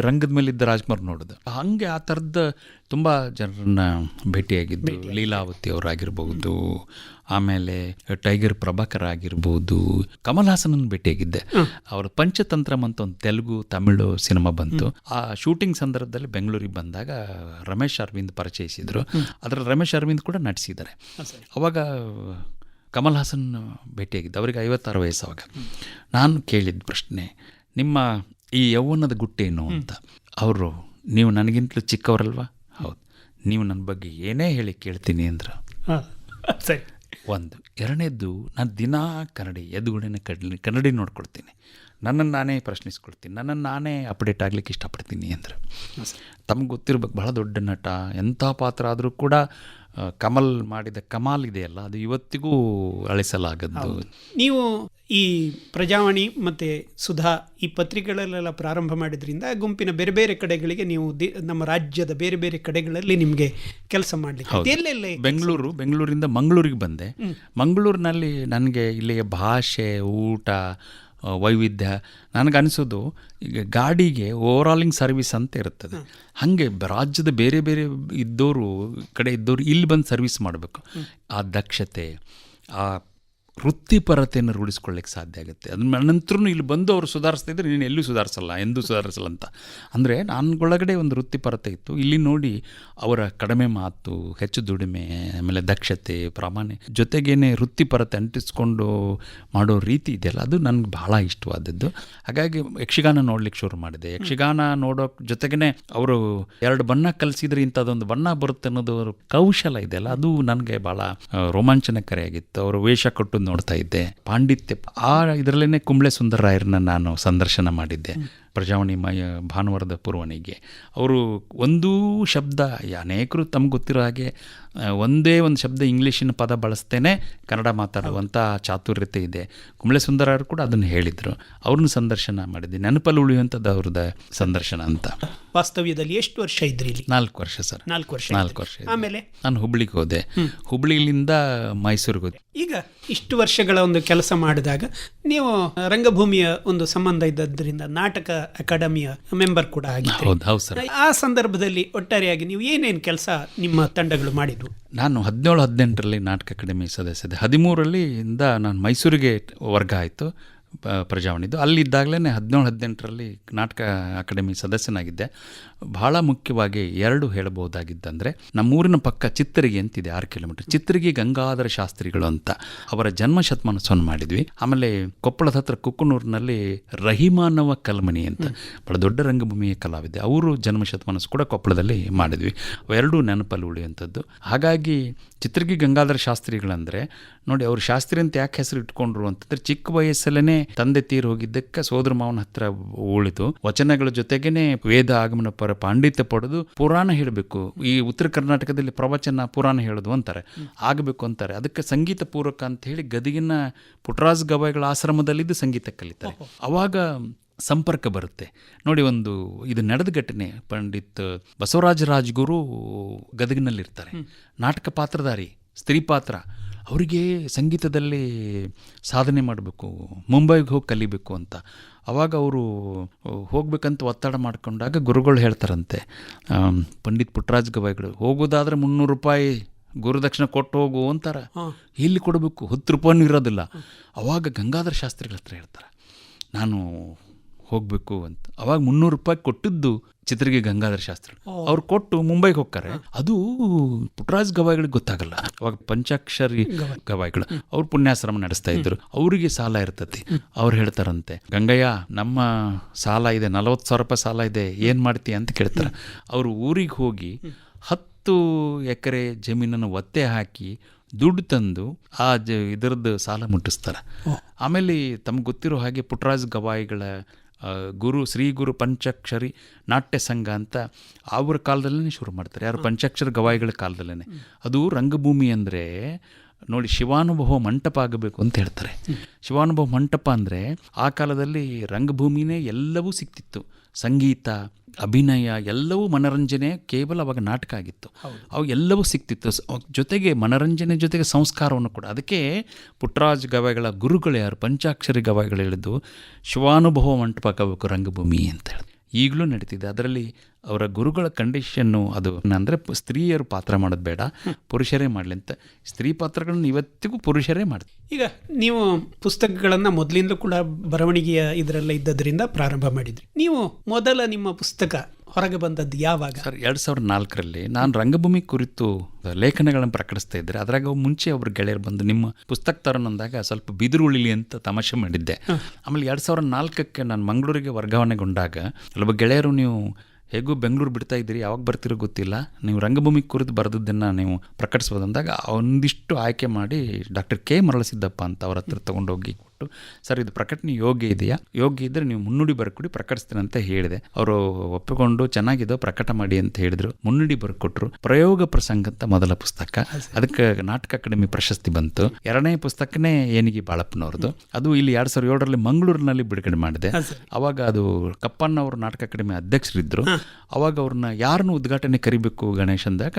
ರಂಗದ ಮೇಲಿದ್ದ ರಾಜ್ಕುಮಾರ್ ನೋಡೋದು. ಹಂಗೆ ಆ ಥರದ ತುಂಬ ಜನರನ್ನ ಭೇಟಿಯಾಗಿದ್ದು. ಲೀಲಾವತಿ ಅವರಾಗಿರ್ಬೋದು ಆಮೇಲೆ ಟೈಗರ್ ಪ್ರಭಾಕರ್ ಆಗಿರ್ಬೋದು ಕಮಲ್ ಹಾಸನನ್ ಭೇಟಿಯಾಗಿದ್ದೆ. ಅವರು ಪಂಚತಂತ್ರಂ ಅಂತ ಒಂದು ತೆಲುಗು ತಮಿಳು ಸಿನಿಮಾ ಬಂತು. ಆ ಶೂಟಿಂಗ್ ಸಂದರ್ಭದಲ್ಲಿ ಬೆಂಗಳೂರಿಗೆ ಬಂದಾಗ ರಮೇಶ್ ಅರವಿಂದ್ ಪರಿಚಯಿಸಿದ್ರು. ಅದರ ರಮೇಶ್ ಅರವಿಂದ್ ಕೂಡ ನಟಿಸಿದ್ದಾರೆ. ಅವಾಗ ಕಮಲ್ ಹಾಸನ್ ಭೇಟಿಯಾಗಿದ್ದೆ. ಅವ್ರಿಗೆ ಐವತ್ತಾರು ವಯಸ್ಸು ಅವಾಗ. ನಾನು ಕೇಳಿದ ಪ್ರಶ್ನೆ ನಿಮ್ಮ ಈ ಯೌವನದ ಗುಟ್ಟೇನು ಅಂತ? ಅವರು ನೀವು ನನಗಿಂತಲೂ ಚಿಕ್ಕವರಲ್ವಾ? ಹೌದು. ನೀವು ನನ್ನ ಬಗ್ಗೆ ಏನೇ ಹೇಳಿ ಕೇಳ್ತೀನಿ ಅಂದ್ರೆ. ಹಾಂ ಸರಿ. ಒಂದು. ಎರಡನೇದ್ದು ನಾನು ದಿನಾ ಕನ್ನಡಿ ಎದುಗುಡಿನ ಕಡಲಿ ಕನ್ನಡಿ ನೋಡ್ಕೊಳ್ತೀನಿ. ನನ್ನನ್ನು ನಾನೇ ಪ್ರಶ್ನಿಸ್ಕೊಳ್ತೀನಿ. ನನ್ನನ್ನು ನಾನೇ ಅಪ್ಡೇಟ್ ಆಗ್ಲಿಕ್ಕೆ ಇಷ್ಟಪಡ್ತೀನಿ ಅಂದ್ರೆ. ತಮಗೆ ಗೊತ್ತಿರ್ಬೇಕು ಬಹಳ ದೊಡ್ಡ ನಟ ಎಂಥ ಪಾತ್ರ ಆದರೂ ಕೂಡ ಕಮಲ್ ಮಾಡಿದ ಕಮಾಲ್ ಇದೆಯಲ್ಲ ಅದು ಇವತ್ತಿಗೂ ಅಳಿಸಲಾಗದ್ದು. ನೀವು ಈ ಪ್ರಜಾವಾಣಿ ಮತ್ತು ಸುಧಾ ಈ ಪತ್ರಿಕೆಗಳಲ್ಲೆಲ್ಲ ಪ್ರಾರಂಭ ಮಾಡಿದ್ರಿಂದ ಗುಂಪಿನ ಬೇರೆ ಬೇರೆ ಕಡೆಗಳಿಗೆ ನೀವು ನಮ್ಮ ರಾಜ್ಯದ ಬೇರೆ ಬೇರೆ ಕಡೆಗಳಲ್ಲಿ ನಿಮಗೆ ಕೆಲಸ ಮಾಡಲಿಕ್ಕೆ ಎಲ್ಲೆಲ್ಲಿ ಬೆಂಗಳೂರು ಬೆಂಗಳೂರಿಂದ ಮಂಗಳೂರಿಗೆ ಬಂದೆ. ಮಂಗಳೂರಿನಲ್ಲಿ ನನಗೆ ಇಲ್ಲಿಯ ಭಾಷೆ ಊಟ ವೈವಿಧ್ಯ. ನನಗನ್ನಿಸೋದು ಈಗ ಗಾಡಿಗೆ ಓವರಾಲಿಂಗ್ ಸರ್ವಿಸ್ ಅಂತ ಇರ್ತದೆ ಹಾಗೆ ರಾಜ್ಯದ ಬೇರೆ ಬೇರೆ ಇದ್ದವರು ಕಡೆ ಇದ್ದವರು ಇಲ್ಲಿ ಬಂದು ಸರ್ವಿಸ್ ಮಾಡಬೇಕು. ಆ ದಕ್ಷತೆ, ಆ ವೃತ್ತಿಪರತೆಯನ್ನು ರೂಢಿಸ್ಕೊಳ್ಳಿಕ್ಕೆ ಸಾಧ್ಯ ಆಗುತ್ತೆ. ಅದನ್ನ ನಂತರ ಇಲ್ಲಿ ಬಂದು ಅವರು ಸುಧಾರಿಸ್ತಾ ಇದ್ದರೆ ನೀನು ಎಲ್ಲೂ ಸುಧಾರಿಸಲ್ಲ, ಎಂದೂ ಸುಧಾರಿಸಲ್ಲ ಅಂತ. ಅಂದರೆ ನನ್ಗೊಳಗಡೆ ಒಂದು ವೃತ್ತಿಪರತೆ ಇತ್ತು. ಇಲ್ಲಿ ನೋಡಿ ಅವರ ಕಡಿಮೆ ಮಾತು, ಹೆಚ್ಚು ದುಡಿಮೆ, ಆಮೇಲೆ ದಕ್ಷತೆ, ಪ್ರಾಮಾಣ್ಯ ಜೊತೆಗೇನೆ ವೃತ್ತಿಪರತೆ ಅಂಟಿಸ್ಕೊಂಡು ಮಾಡೋ ರೀತಿ ಇದೆಯಲ್ಲ, ಅದು ನನಗೆ ಬಹಳ ಇಷ್ಟವಾದದ್ದು. ಹಾಗಾಗಿ ಯಕ್ಷಗಾನ ನೋಡ್ಲಿಕ್ಕೆ ಶುರು ಮಾಡಿದೆ. ಯಕ್ಷಗಾನ ನೋಡೋ ಜೊತೆಗೇ ಅವರು ಎರಡು ಬಣ್ಣ ಕಲಿಸಿದ್ರೆ ಇಂಥದ್ದೊಂದು ಬಣ್ಣ ಬರುತ್ತೆ ಅನ್ನೋದು ಅವರು ಕೌಶಲ ಇದೆಯಲ್ಲ, ಅದು ನನಗೆ ಭಾಳ ರೋಮಾಂಚನಕಾರಿಯಾಗಿತ್ತು. ಅವರು ವೇಷ ಕೊಟ್ಟು ನೋಡ್ತಾ ಇದ್ದೆ. ಪಾಂಡಿತ್ಯ ಆ ಇದರಲ್ಲೇ ಕುಂಬಳೆ ಸುಂದರರಾಯರನ್ನ ನಾನು ಸಂದರ್ಶನ ಮಾಡಿದ್ದೆ. ಪ್ರಜಾವಾಣಿ ಮಯ ಭಾನುವಾರದ ಪೂರ್ವನಿಗೆ. ಅವರು ಒಂದೂ ಶಬ್ದ ಅನೇಕರು ತಮ್ಗೆ ಗೊತ್ತಿರೋ ಹಾಗೆ ಒಂದೇ ಒಂದು ಶಬ್ದ ಇಂಗ್ಲೀಷಿನ ಪದ ಬಳಸ್ತೇನೆ ಕನ್ನಡ ಮಾತಾಡುವಂಥ ಚಾತುರ್ಯತೆ ಇದೆ. ಕುಂಬ್ಳೆ ಸುಂದರರು ಕೂಡ ಅದನ್ನು ಹೇಳಿದರು. ಅವ್ರನ್ನ ಸಂದರ್ಶನ ಮಾಡಿದ್ದೆ ನೆನಪಲ್ಲಿ ಉಳಿಯುವಂಥದ್ದು ಅವ್ರದ್ದು ಸಂದರ್ಶನ ಅಂತ. ವಾಸ್ತವ್ಯದಲ್ಲಿ ಎಷ್ಟು ವರ್ಷ ಇದ್ರಿ ಇಲ್ಲಿ? ನಾಲ್ಕು ವರ್ಷ ಸರ್. ನಾಲ್ಕು ವರ್ಷ ನಾಲ್ಕು ವರ್ಷ ಆಮೇಲೆ? ನಾನು ಹುಬ್ಳಿಗೆ ಹೋದೆ. ಹುಬ್ಳಿಲಿಂದ ಮೈಸೂರಿಗೆ ಹೋದೆ. ಈಗ ಇಷ್ಟು ವರ್ಷಗಳ ಒಂದು ಕೆಲಸ ಮಾಡಿದಾಗ ನೀವು ರಂಗಭೂಮಿಯ ಒಂದು ಸಂಬಂಧ ಇದ್ದದ್ರಿಂದ ನಾಟಕ ಅಕಾಡೆಮಿಯ ಮೆಂಬರ್ ಕೂಡ ಆಗಿದ್ರಿ ಹೌದು ಹೌದು ಸರ್. ಆ ಸಂದರ್ಭದಲ್ಲಿ ಒಟ್ಟಾರೆಯಾಗಿ ನೀವು ಏನೇನು ಕೆಲಸ ನಿಮ್ಮ ತಂಡಗಳು ಮಾಡಿದ್ವು ನಾನು ಹದಿನೇಳು ಹದಿನೆಂಟರಲ್ಲಿ ನಾಟಕ ಅಕಾಡೆಮಿ ಸದಸ್ಯ ಹದಿಮೂರರಲ್ಲಿ ಇಂದ ನಾನು ಮೈಸೂರಿಗೆ ವರ್ಗ ಆಯಿತು. ಪ್ರಜಾವಣಿದು ಅಲ್ಲಿದ್ದಾಗಲೇ ಹದಿನೇಳು ಹದಿನೆಂಟರಲ್ಲಿ ನಾಟಕ ಅಕಾಡೆಮಿ ಸದಸ್ಯನಾಗಿದ್ದೆ. ಬಹಳ ಮುಖ್ಯವಾಗಿ ಎರಡು ಹೇಳಬಹುದಾಗಿದ್ದಂದರೆ ನಮ್ಮೂರಿನ ಪಕ್ಕ ಚಿತ್ತರಿಗೆ ಅಂತಿದೆ ಆರು ಕಿಲೋಮೀಟರ್. ಚಿತ್ರಿಗೆ ಗಂಗಾಧರ ಶಾಸ್ತ್ರಿಗಳು ಅಂತ. ಅವರ ಜನ್ಮ ಶತಮಾನೋತ್ಸವ ಮಾಡಿದ್ವಿ. ಆಮೇಲೆ ಕೊಪ್ಪಳದ ಹತ್ರ ಕುಕ್ಕನೂರಿನಲ್ಲಿ ರಹಿಮಾನವ ಕಲ್ಮನಿ ಅಂತ. ಬಹಳ ದೊಡ್ಡ ರಂಗಭೂಮಿಯ ಕಲಾವಿದೆ. ಅವರು ಜನ್ಮ ಶತಮಾನೋತ್ಸವ ಕೂಡ ಕೊಪ್ಪಳದಲ್ಲಿ ಮಾಡಿದ್ವಿ. ಅವೆರಡೂ ನೆನಪಲ್ಲಿ ಉಳಿಯುವಂಥದ್ದು. ಹಾಗಾಗಿ ಚಿತ್ರಗಿ ಗಂಗಾಧರ ಶಾಸ್ತ್ರಿಗಳಂದರೆ ನೋಡಿ ಅವರು ಶಾಸ್ತ್ರಿ ಅಂತ ಯಾಕೆ ಹೆಸರು ಇಟ್ಕೊಂಡ್ರು ಅಂತಂದ್ರೆ ಚಿಕ್ಕ ವಯಸ್ಸಲ್ಲೇ ತಂದೆ ತೀರು ಹೋಗಿದ್ದಕ್ಕೆ ಸೋದರ ಮಾವನ ಹತ್ರ ಉಳಿತು. ವಚನಗಳ ಜೊತೆಗೇನೆ ವೇದ ಆಗಮನ ಪರ ಪಾಂಡಿತ್ಯ ಪಡೆದು ಪುರಾಣ ಹೇಳಬೇಕು. ಈ ಉತ್ತರ ಕರ್ನಾಟಕದಲ್ಲಿ ಪ್ರವಚನ ಪುರಾಣ ಹೇಳೋದು ಅಂತಾರೆ. ಆಗಬೇಕು ಅಂತಾರೆ. ಅದಕ್ಕೆ ಸಂಗೀತ ಪೂರಕ ಅಂತ ಹೇಳಿ ಗದಗಿನ ಪುಟ್ರಾಜ್ ಗವಾಯಿಗಳ ಆಶ್ರಮದಲ್ಲಿದ್ದು ಸಂಗೀತ ಕಲಿತಾರೆ. ಅವಾಗ ಸಂಪರ್ಕ ಬರುತ್ತೆ. ನೋಡಿ ಒಂದು ಇದು ನಡೆದ ಘಟನೆ. ಪಂಡಿತ್ ಬಸವರಾಜ ರಾಜ್ಗುರು ಗದಗಿನಲ್ಲಿರ್ತಾರೆ. ನಾಟಕ ಪಾತ್ರಧಾರಿ ಸ್ತ್ರೀ ಪಾತ್ರ. ಅವರಿಗೆ ಸಂಗೀತದಲ್ಲಿ ಸಾಧನೆ ಮಾಡಬೇಕು ಮುಂಬೈಗೆ ಹೋಗಿ ಕಲಿಬೇಕು ಅಂತ. ಅವಾಗ ಅವರು ಹೋಗ್ಬೇಕಂತ ಒತ್ತಡ ಮಾಡ್ಕೊಂಡಾಗ ಗುರುಗಳು ಹೇಳ್ತಾರಂತೆ ಪಂಡಿತ್ ಪುಟ್ಟರಾಜ್ ಗವಾಯಿಗಳು ಹೋಗೋದಾದರೆ ಮುನ್ನೂರು ರೂಪಾಯಿ ಗುರುದಕ್ಷಿಣೆ ಕೊಟ್ಟು ಹೋಗು ಅಂತಾರೆ. ಇಲ್ಲಿ ಕೊಡಬೇಕು ಹತ್ತು ರೂಪಾಯಿನೂ ಇರೋದಿಲ್ಲ. ಅವಾಗ ಗಂಗಾಧರ ಶಾಸ್ತ್ರಿಗಳ ಹತ್ರ ಹೇಳ್ತಾರೆ ನಾನು ಹೋಗಬೇಕು ಅಂತ. ಅವಾಗ ಮುನ್ನೂರು ರೂಪಾಯಿ ಕೊಟ್ಟಿದ್ದು ಚಿತ್ರಗೆ ಗಂಗಾಧರ ಶಾಸ್ತ್ರ. ಅವ್ರು ಕೊಟ್ಟು ಮುಂಬೈಗೆ ಹೋಗ್ತಾರೆ. ಅದು ಪುಟ್ಟರಾಜ್ ಗವಾಯಿಗಳಿಗೆ ಗೊತ್ತಾಗಲ್ಲ. ಅವಾಗ ಪಂಚಾಕ್ಷರಿ ಗವಾಯಿಗಳು. ಅವ್ರು ಪುಣ್ಯಾಶ್ರಮ ನಡೆಸ್ತಾ ಇದ್ರು. ಅವರಿಗೆ ಸಾಲ ಇರ್ತತಿ ಅವ್ರು ಹೇಳ್ತಾರಂತೆ ಗಂಗಯ್ಯ ನಮ್ಮ ಸಾಲ ಇದೆ ನಲವತ್ತು ಸಾವಿರ ರೂಪಾಯಿ ಸಾಲ ಇದೆ ಏನು ಮಾಡ್ತೀಯ ಅಂತ ಕೇಳ್ತಾರೆ. ಅವರು ಊರಿಗೆ ಹೋಗಿ ಹತ್ತು ಎಕರೆ ಜಮೀನನ್ನು ಒತ್ತೆ ಹಾಕಿ ದುಡ್ಡು ತಂದು ಆ ಜ ಇದರದ್ದು ಸಾಲ ಮುಟ್ಟಿಸ್ತಾರೆ. ಆಮೇಲೆ ತಮ್ಗೆ ಗೊತ್ತಿರೋ ಹಾಗೆ ಪುಟ್ಟರಾಜ್ ಗವಾಯಿಗಳ ಗುರು, ಶ್ರೀ ಗುರು ಪಂಚಾಕ್ಷರಿ ನಾಟ್ಯ ಸಂಘ ಅಂತ ಅವ್ರ ಕಾಲದಲ್ಲೇ ಶುರು ಮಾಡ್ತಾರೆ. ಯಾರು ಪಂಚಾಕ್ಷರ ಗವಾಯಿಗಳ ಕಾಲದಲ್ಲೇ ಅದು ರಂಗಭೂಮಿ ಅಂದರೆ ನೋಡಿ ಶಿವಾನುಭವ ಮಂಟಪ ಆಗಬೇಕು ಅಂತ ಹೇಳ್ತಾರೆ. ಶಿವಾನುಭವ ಮಂಟಪ ಅಂದರೆ ಆ ಕಾಲದಲ್ಲಿ ರಂಗಭೂಮಿನೇ ಎಲ್ಲವೂ ಸಿಕ್ತಿತ್ತು. ಸಂಗೀತ ಅಭಿನಯ ಎಲ್ಲವೂ ಮನರಂಜನೆ ಕೇವಲ ಅವಾಗ ನಾಟಕ ಆಗಿತ್ತು. ಅವು ಎಲ್ಲವೂ ಸಿಕ್ತಿತ್ತು. ಜೊತೆಗೆ ಮನರಂಜನೆ ಜೊತೆಗೆ ಸಂಸ್ಕಾರವನ್ನು ಕೂಡ. ಅದಕ್ಕೆ ಪುಟ್ಟರಾಜ್ ಗವಾಯಿಗಳ ಗುರುಗಳು ಯಾರು? ಪಂಚಾಕ್ಷರಿ ಗವಾಯಿಗಳು ಹೇಳಿದ್ದು ಶಿವಾನುಭವ ಮಂಟಪ ಕಬೇಕು ರಂಗಭೂಮಿ ಅಂತ ಹೇಳಿದ್ರು. ಈಗಲೂ ನಡೀತಿದೆ. ಅದರಲ್ಲಿ ಅವರ ಗುರುಗಳ ಕಂಡೀಷನ್ನು ಅದು. ಅಂದರೆ ಸ್ತ್ರೀಯರು ಪಾತ್ರ ಮಾಡೋದು ಬೇಡ ಪುರುಷರೇ ಮಾಡಲಿ ಅಂತ. ಸ್ತ್ರೀ ಪಾತ್ರಗಳನ್ನು ಇವತ್ತಿಗೂ ಪುರುಷರೇ ಮಾಡ್ತಾರೆ. ಈಗ ನೀವು ಪುಸ್ತಕಗಳನ್ನು ಮೊದಲಿಂದಲೂ ಕೂಡ ಬರವಣಿಗೆಯ ಇದರಲ್ಲ ಇದ್ದದರಿಂದ ಪ್ರಾರಂಭ ಮಾಡಿದ್ರಿ. ನೀವು ಮೊದಲ ನಿಮ್ಮ ಪುಸ್ತಕ ಹೊರಗೆ ಬಂದದ್ದು ಯಾವಾಗ? ಸರ್ ಎರಡು ಸಾವಿರದ ನಾಲ್ಕರಲ್ಲಿ ನಾನು ರಂಗಭೂಮಿ ಕುರಿತು ಲೇಖನಗಳನ್ನು ಪ್ರಕಟಿಸ್ತಾ ಇದ್ದರೆ ಅದ್ರಾಗ ಮುಂಚೆ ಒಬ್ರು ಗೆಳೆಯರು ಬಂದು ನಿಮ್ಮ ಪುಸ್ತಕ ತರೋನಂದಾಗ ಸ್ವಲ್ಪ ಬಿದಿರು ಉಳಿಲಿ ಅಂತ ತಮಾಷೆ ಮಾಡಿದ್ದೆ. ಆಮೇಲೆ ಎರಡು ಸಾವಿರದ ನಾಲ್ಕಕ್ಕೆ ನಾನು ಮಂಗಳೂರಿಗೆ ವರ್ಗಾವಣೆಗೊಂಡಾಗ ಕೆಲವು ಗೆಳೆಯರು ನೀವು ಹೇಗೂ ಬೆಂಗಳೂರು ಬಿಡ್ತಾ ಇದ್ದೀರಿ ಯಾವಾಗ ಬರ್ತಿರೋ ಗೊತ್ತಿಲ್ಲ. ನೀವು ರಂಗಭೂಮಿ ಕುರಿತು ಬರೆದದ್ದನ್ನು ನೀವು ಪ್ರಕಟಿಸ್ಬೋದಂದಾಗ ಒಂದಿಷ್ಟು ಆಯ್ಕೆ ಮಾಡಿ ಡಾಕ್ಟರ್ ಕೆ. ಮರಳಸಿದ್ದಪ್ಪ ಅಂತ ಅವ್ರ ಹತ್ರ ತೊಗೊಂಡೋಗಿ ಕೊಟ್ಟು ಸರ್ ಇದು ಪ್ರಕಟಣೆ ಯೋಗ್ಯ ಇದೆಯಾ? ಯೋಗ್ಯ ಇದ್ದರೆ ನೀವು ಮುನ್ನುಡಿ ಬರ್ಕೊಡಿ ಪ್ರಕಟಿಸ್ತೀನಿ ಅಂತ ಹೇಳಿದೆ. ಅವರು ಒಪ್ಪಿಕೊಂಡು ಚೆನ್ನಾಗಿದೋ ಪ್ರಕಟ ಮಾಡಿ ಅಂತ ಹೇಳಿದ್ರು. ಮುನ್ನುಡಿ ಬರ್ಕೊಟ್ರು. ಪ್ರಯೋಗ ಪ್ರಸಂಗ ಅಂತ ಮೊದಲ ಪುಸ್ತಕ. ಅದಕ್ಕೆ ನಾಟಕ ಅಕಾಡೆಮಿ ಪ್ರಶಸ್ತಿ ಬಂತು. ಎರಡನೇ ಪುಸ್ತಕನೇ ಏನಿಗೆ ಬಾಳಪ್ಪನವ್ರದ್ದು. ಅದು ಇಲ್ಲಿ ಎರಡು ಸಾವಿರದ ಏಳರಲ್ಲಿ ಮಂಗಳೂರಿನಲ್ಲಿ ಬಿಡುಗಡೆ ಮಾಡಿದೆ. ಅವಾಗ ಅದು ಕಪ್ಪಣ್ಣ ಅವರು ನಾಟಕ ಅಕಾಡೆಮಿ ಅಧ್ಯಕ್ಷರಿದ್ದರು ಅವಾಗ ಅವ್ರನ್ನ ಯಾರನ್ನು ಉದ್ಘಾಟನೆ ಕರಿಬೇಕು ಗಣೇಶ್ ಅಂದಾಗ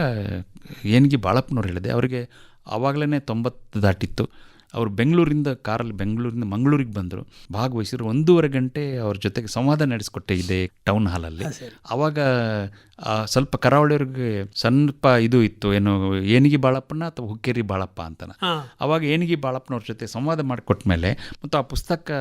ಏನಿಗೆ ಬಾಳಪ್ಪನವ್ರು ಹೇಳಿದೆ. ಅವರಿಗೆ ಆವಾಗಲೇ ತೊಂಬತ್ತು ದಾಟಿತ್ತು. ಅವರು ಬೆಂಗಳೂರಿಂದ ಕಾರಲ್ಲಿ ಬೆಂಗಳೂರಿಂದ ಮಂಗಳೂರಿಗೆ ಬಂದರು. ಭಾಗವಹಿಸಿದ್ರು. ಒಂದೂವರೆ ಗಂಟೆ ಅವ್ರ ಜೊತೆಗೆ ಸಂವಾದ ನಡೆಸಿಕೊಟ್ಟೆ ಇದೆ ಟೌನ್ ಹಾಲಲ್ಲಿ ಅವಾಗ ಸ್ವಲ್ಪ ಕರಾವಳಿಯವ್ರಿಗೆ ಸ್ವಲ್ಪ ಇದು ಇತ್ತು. ಏನು ಏನಿಗೆ ಬಾಳಪ್ಪನ ಅಥವಾ ಹುಕ್ಕೇರಿ ಬಾಳಪ್ಪ ಅಂತನ. ಆವಾಗ ಅವಾಗ ಏನಿಗೆ ಬಾಳಪ್ಪನವ್ರ ಜೊತೆ ಸಂವಾದ ಮಾಡಿಕೊಟ್ಟ ಮೇಲೆ ಮತ್ತು ಆ ಪುಸ್ತಕ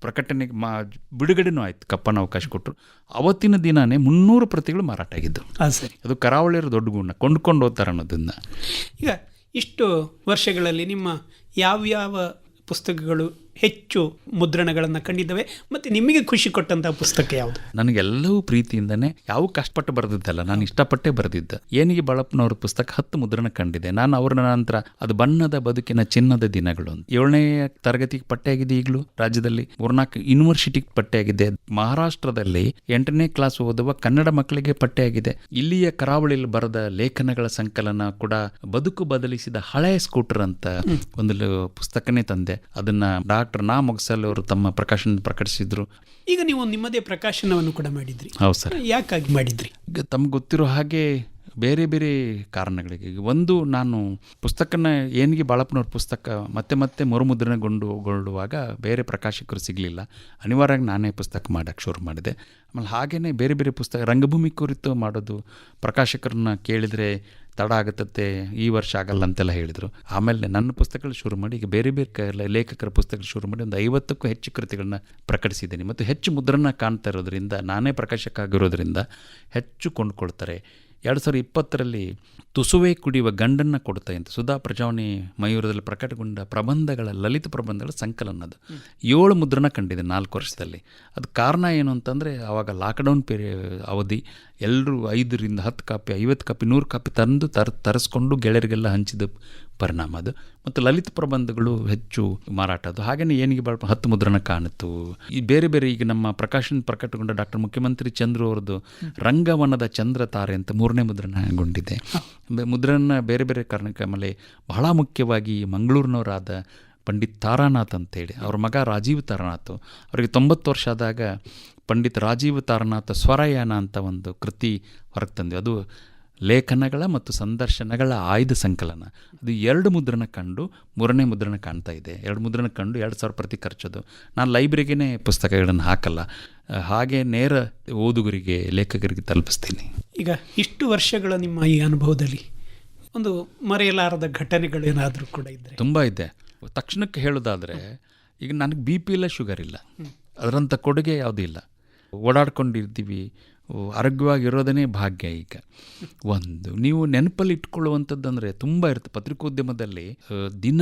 ಪ್ರಕಟಣೆಗೆ ಮಾ ಬಿಡುಗಡೆನೂ ಆಯ್ತು. ಕಪ್ಪನ ಅವಕಾಶ ಕೊಟ್ಟರು. ಅವತ್ತಿನ ದಿನಾನೇ ಮುನ್ನೂರು ಪ್ರತಿಗಳು ಮಾರಾಟ ಆಗಿದ್ದು. ಹಾಂ ಸರಿ. ಅದು ಕರಾವಳಿಯರ ದೊಡ್ಡ ಗುಣ. ಕೊಂಡ್ಕೊಂಡು ಹೋಗ್ತಾರೆ ಅನ್ನೋದನ್ನು. ಈಗ ಇಷ್ಟು ವರ್ಷಗಳಲ್ಲಿ ನಿಮ್ಮ ಯಾವ್ಯಾವ ಪುಸ್ತಕಗಳು ಹೆಚ್ಚು ಮುದ್ರಣಗಳನ್ನು ಕಂಡಿದ್ದಾವೆ. ಮತ್ತು ನಿಮಗೆ ಖುಷಿ ಕೊಟ್ಟಂತಹ ಪುಸ್ತಕ ಯಾವುದು? ನನಗೆಲ್ಲವೂ ಪ್ರೀತಿಯಿಂದನೇ ಯಾವ ಕಷ್ಟಪಟ್ಟು ಬರೆದಿದ್ದಲ್ಲ ನಾನು ಇಷ್ಟಪಟ್ಟೆ ಬರೆದಿದ್ದ. ಏನಿಗೆ ಬಾಳಪ್ಪನವ್ರ ಪುಸ್ತಕ ಹತ್ತು ಮುದ್ರಣ ಕಂಡಿದೆ. ನಾನು ಅವರ ನಂತರ ಅದು ಬಣ್ಣದ ಬದುಕಿನ ಚಿನ್ನದ ದಿನಗಳು ಏಳನೇ ತರಗತಿಗೆ ಪಟ್ಟೆಯಾಗಿದೆ ಈಗಲೂ ರಾಜ್ಯದಲ್ಲಿ. ಮೂರ್ನಾಲ್ಕು ಯೂನಿವರ್ಸಿಟಿಗೆ ಪಟ್ಟೆಯಾಗಿದೆ ಮಹಾರಾಷ್ಟ್ರದಲ್ಲಿ ಎಂಟನೇ ಕ್ಲಾಸ್ ಓದುವ ಕನ್ನಡ ಮಕ್ಕಳಿಗೆ ಪಟ್ಟೆಯಾಗಿದೆ ಇಲ್ಲಿಯ ಕರಾವಳಿಯಲ್ಲಿ ಬರೆದ ಲೇಖನಗಳ ಸಂಕಲನ ಕೂಡ ಬದುಕು ಬದಲಿಸಿದ ಹಳೆಯ ಸ್ಕೂಟರ್ ಅಂತ ಒಂದು ಪುಸ್ತಕನೇ ತಂದೆ. ಅದನ್ನ ಡಾಕ್ಟರ್ ನಾ ಮೊಗಸಲ್ ಅವರು ತಮ್ಮ ಪ್ರಕಾಶನ ಪ್ರಕಟಿಸಿದ್ರು. ಈಗ ನೀವು ನಿಮ್ಮದೇ ಪ್ರಕಾಶನವನ್ನು ಕೂಡ ಮಾಡಿದ್ರಿ. ಹೌದು ಸರ್. ಯಾಕಾಗಿ ಮಾಡಿದ್ರಿ? ಈಗ ತಮ್ಗೆ ಗೊತ್ತಿರೋ ಹಾಗೆ ಬೇರೆ ಬೇರೆ ಕಾರಣಗಳಿಗೆ. ಒಂದು ನಾನು ಪುಸ್ತಕನ ಏನಿಗೆ ಬಾಳಪ್ಪನವ್ರ ಪುಸ್ತಕ ಮತ್ತೆ ಮತ್ತೆ ಮರುಮುದ್ರಣಗೊಂಡುಗೊಳ್ಳುವಾಗ ಬೇರೆ ಪ್ರಕಾಶಕರು ಸಿಗಲಿಲ್ಲ. ಅನಿವಾರ್ಯವಾಗಿ ನಾನೇ ಪುಸ್ತಕ ಮಾಡೋಕ್ಕೆ ಶುರು ಮಾಡಿದೆ. ಆಮೇಲೆ ಹಾಗೆಯೇ ಬೇರೆ ಬೇರೆ ಪುಸ್ತಕ ರಂಗಭೂಮಿ ಕುರಿತು ಮಾಡೋದು ಪ್ರಕಾಶಕರನ್ನ ಕೇಳಿದರೆ ತಡ ಆಗುತ್ತತ್ತೆ ಈ ವರ್ಷ ಆಗಲ್ಲ ಅಂತೆಲ್ಲ ಹೇಳಿದರು. ಆಮೇಲೆ ನನ್ನ ಪುಸ್ತಕಗಳು ಶುರು ಮಾಡಿ ಈಗ ಬೇರೆ ಬೇರೆ ಲೇಖಕರ ಪುಸ್ತಕಗಳು ಶುರು ಮಾಡಿ ಒಂದು ಐವತ್ತಕ್ಕೂ ಹೆಚ್ಚು ಕೃತಿಗಳನ್ನ ಪ್ರಕಟಿಸಿದ್ದೀನಿ. ಮತ್ತು ಹೆಚ್ಚು ಮುದ್ರಣ ಕಾಣ್ತಾ ಇರೋದ್ರಿಂದ, ನಾನೇ ಪ್ರಕಾಶಕ ಆಗಿರೋದ್ರಿಂದ ಹೆಚ್ಚು ಕೊಂಡ್ಕೊಳ್ತಾರೆ. ಎರಡು ಸಾವಿರದ ಇಪ್ಪತ್ತರಲ್ಲಿ ತುಸುವೆ ಕುಡಿಯುವ ಗಂಡನ್ನು ಕೊಡ್ತಾ ಅಂತ ಸುಧಾ ಪ್ರಜಾವಣಿ ಮಯೂರದಲ್ಲಿ ಪ್ರಕಟಗೊಂಡ ಪ್ರಬಂಧಗಳ, ಲಲಿತ ಪ್ರಬಂಧಗಳ ಸಂಕಲನ ಅದು. ಏಳು ಮುದ್ರಣ ಕಂಡಿದೆ ನಾಲ್ಕು ವರ್ಷದಲ್ಲಿ. ಅದು ಕಾರಣ ಏನು ಅಂತಂದರೆ ಆವಾಗ ಲಾಕ್ಡೌನ್ ಪೀರಿಯ ಅವಧಿ ಎಲ್ಲರೂ ಐದರಿಂದ ಹತ್ತು ಕಾಪಿ, ಐವತ್ತು ಕಾಪಿ, ನೂರು ಕಾಪಿ ತಂದು ತರ್, ತರಿಸ್ಕೊಂಡು ಗೆಳೆಯರಿಗೆಲ್ಲ ಹಂಚಿದ ಪರಿಣಾಮ ಅದು. ಮತ್ತು ಲಲಿತ ಪ್ರಬಂಧಗಳು ಹೆಚ್ಚು ಮಾರಾಟ ಅದು. ಹಾಗೆಯೇ ಏನಿಗೆ ಬಳಪ ಹತ್ತು ಮುದ್ರಣ ಕಾಣಿತು ಈ ಬೇರೆ ಬೇರೆ ಈಗ ನಮ್ಮ ಪ್ರಕಾಶನ ಪ್ರಕಟಗೊಂಡ ಡಾಕ್ಟರ್ ಮುಖ್ಯಮಂತ್ರಿ ಚಂದ್ರು ಅವರದು ರಂಗವನದ ಚಂದ್ರ ತಾರೆ ಅಂತ ಮೂರನೇ ಮುದ್ರಣಗೊಂಡಿದೆ. ಮುದ್ರಣ ಬೇರೆ ಬೇರೆ ಕಾರಣಕ್ಕೆ ಆಮೇಲೆ ಬಹಳ ಮುಖ್ಯವಾಗಿ ಮಂಗಳೂರಿನವರಾದ ಪಂಡಿತ್ ತಾರಾನಾಥ್ ಅಂತೇಳಿ. ಅವ್ರ ಮಗ ರಾಜೀವ್ ತಾರಾನಾಥ್. ಅವರಿಗೆ ತೊಂಬತ್ತು ವರ್ಷ ಆದಾಗ ಪಂಡಿತ್ ರಾಜೀವ್ ತಾರನಾಥ ಸ್ವರಯಾನ ಅಂತ ಒಂದು ಕೃತಿ ಹೊರಗೆ ತಂದೆ ಅದು ಲೇಖನಗಳ ಮತ್ತು ಸಂದರ್ಶನಗಳ ಆಯ್ದ ಸಂಕಲನ. ಅದು ಎರಡು ಮುದ್ರಣ ಕಂಡು ಮೂರನೇ ಮುದ್ರಣ ಕಾಣ್ತಾ ಇದೆ. ಎರಡು ಮುದ್ರಣ ಕಂಡು ಎರಡು ಸಾವಿರ ಪ್ರತಿ ಖರ್ಚದು. ನಾನು ಲೈಬ್ರರಿಗೇ ಪುಸ್ತಕಗಳನ್ನು ಹಾಕಲ್ಲ. ಹಾಗೆ ನೇರ ಓದುಗರಿಗೆ ಲೇಖಕರಿಗೆ ತಲುಪಿಸ್ತೀನಿ. ಈಗ ಇಷ್ಟು ವರ್ಷಗಳ ನಿಮ್ಮ ಈ ಅನುಭವದಲ್ಲಿ ಒಂದು ಮರೆಯಲಾರದ ಘಟನೆಗಳು ಏನಾದರೂ ಕೂಡ ಇದ್ದರೆ ತುಂಬ ಇದೆ. ತಕ್ಷಣಕ್ಕೆ ಹೇಳೋದಾದರೆ ಈಗ ನನಗೆ ಬಿ ಪಿ ಇಲ್ಲ ಶುಗರ್ ಇಲ್ಲ. ಅದರಂಥ ಕೊಡುಗೆ ಯಾವುದೂ ಇಲ್ಲ. ಓಡಾಡ್ಕೊಂಡಿರ್ತೀವಿ ಆರೋಗ್ಯವಾಗಿರೋದನ್ನೇ ಭಾಗ್ಯ ಈಗ. ಒಂದು, ನೀವು ನೆನಪಲ್ಲಿ ಇಟ್ಕೊಳ್ಳುವಂಥದ್ದಂದರೆ ತುಂಬ ಇರುತ್ತೆ. ಪತ್ರಿಕೋದ್ಯಮದಲ್ಲಿ ದಿನ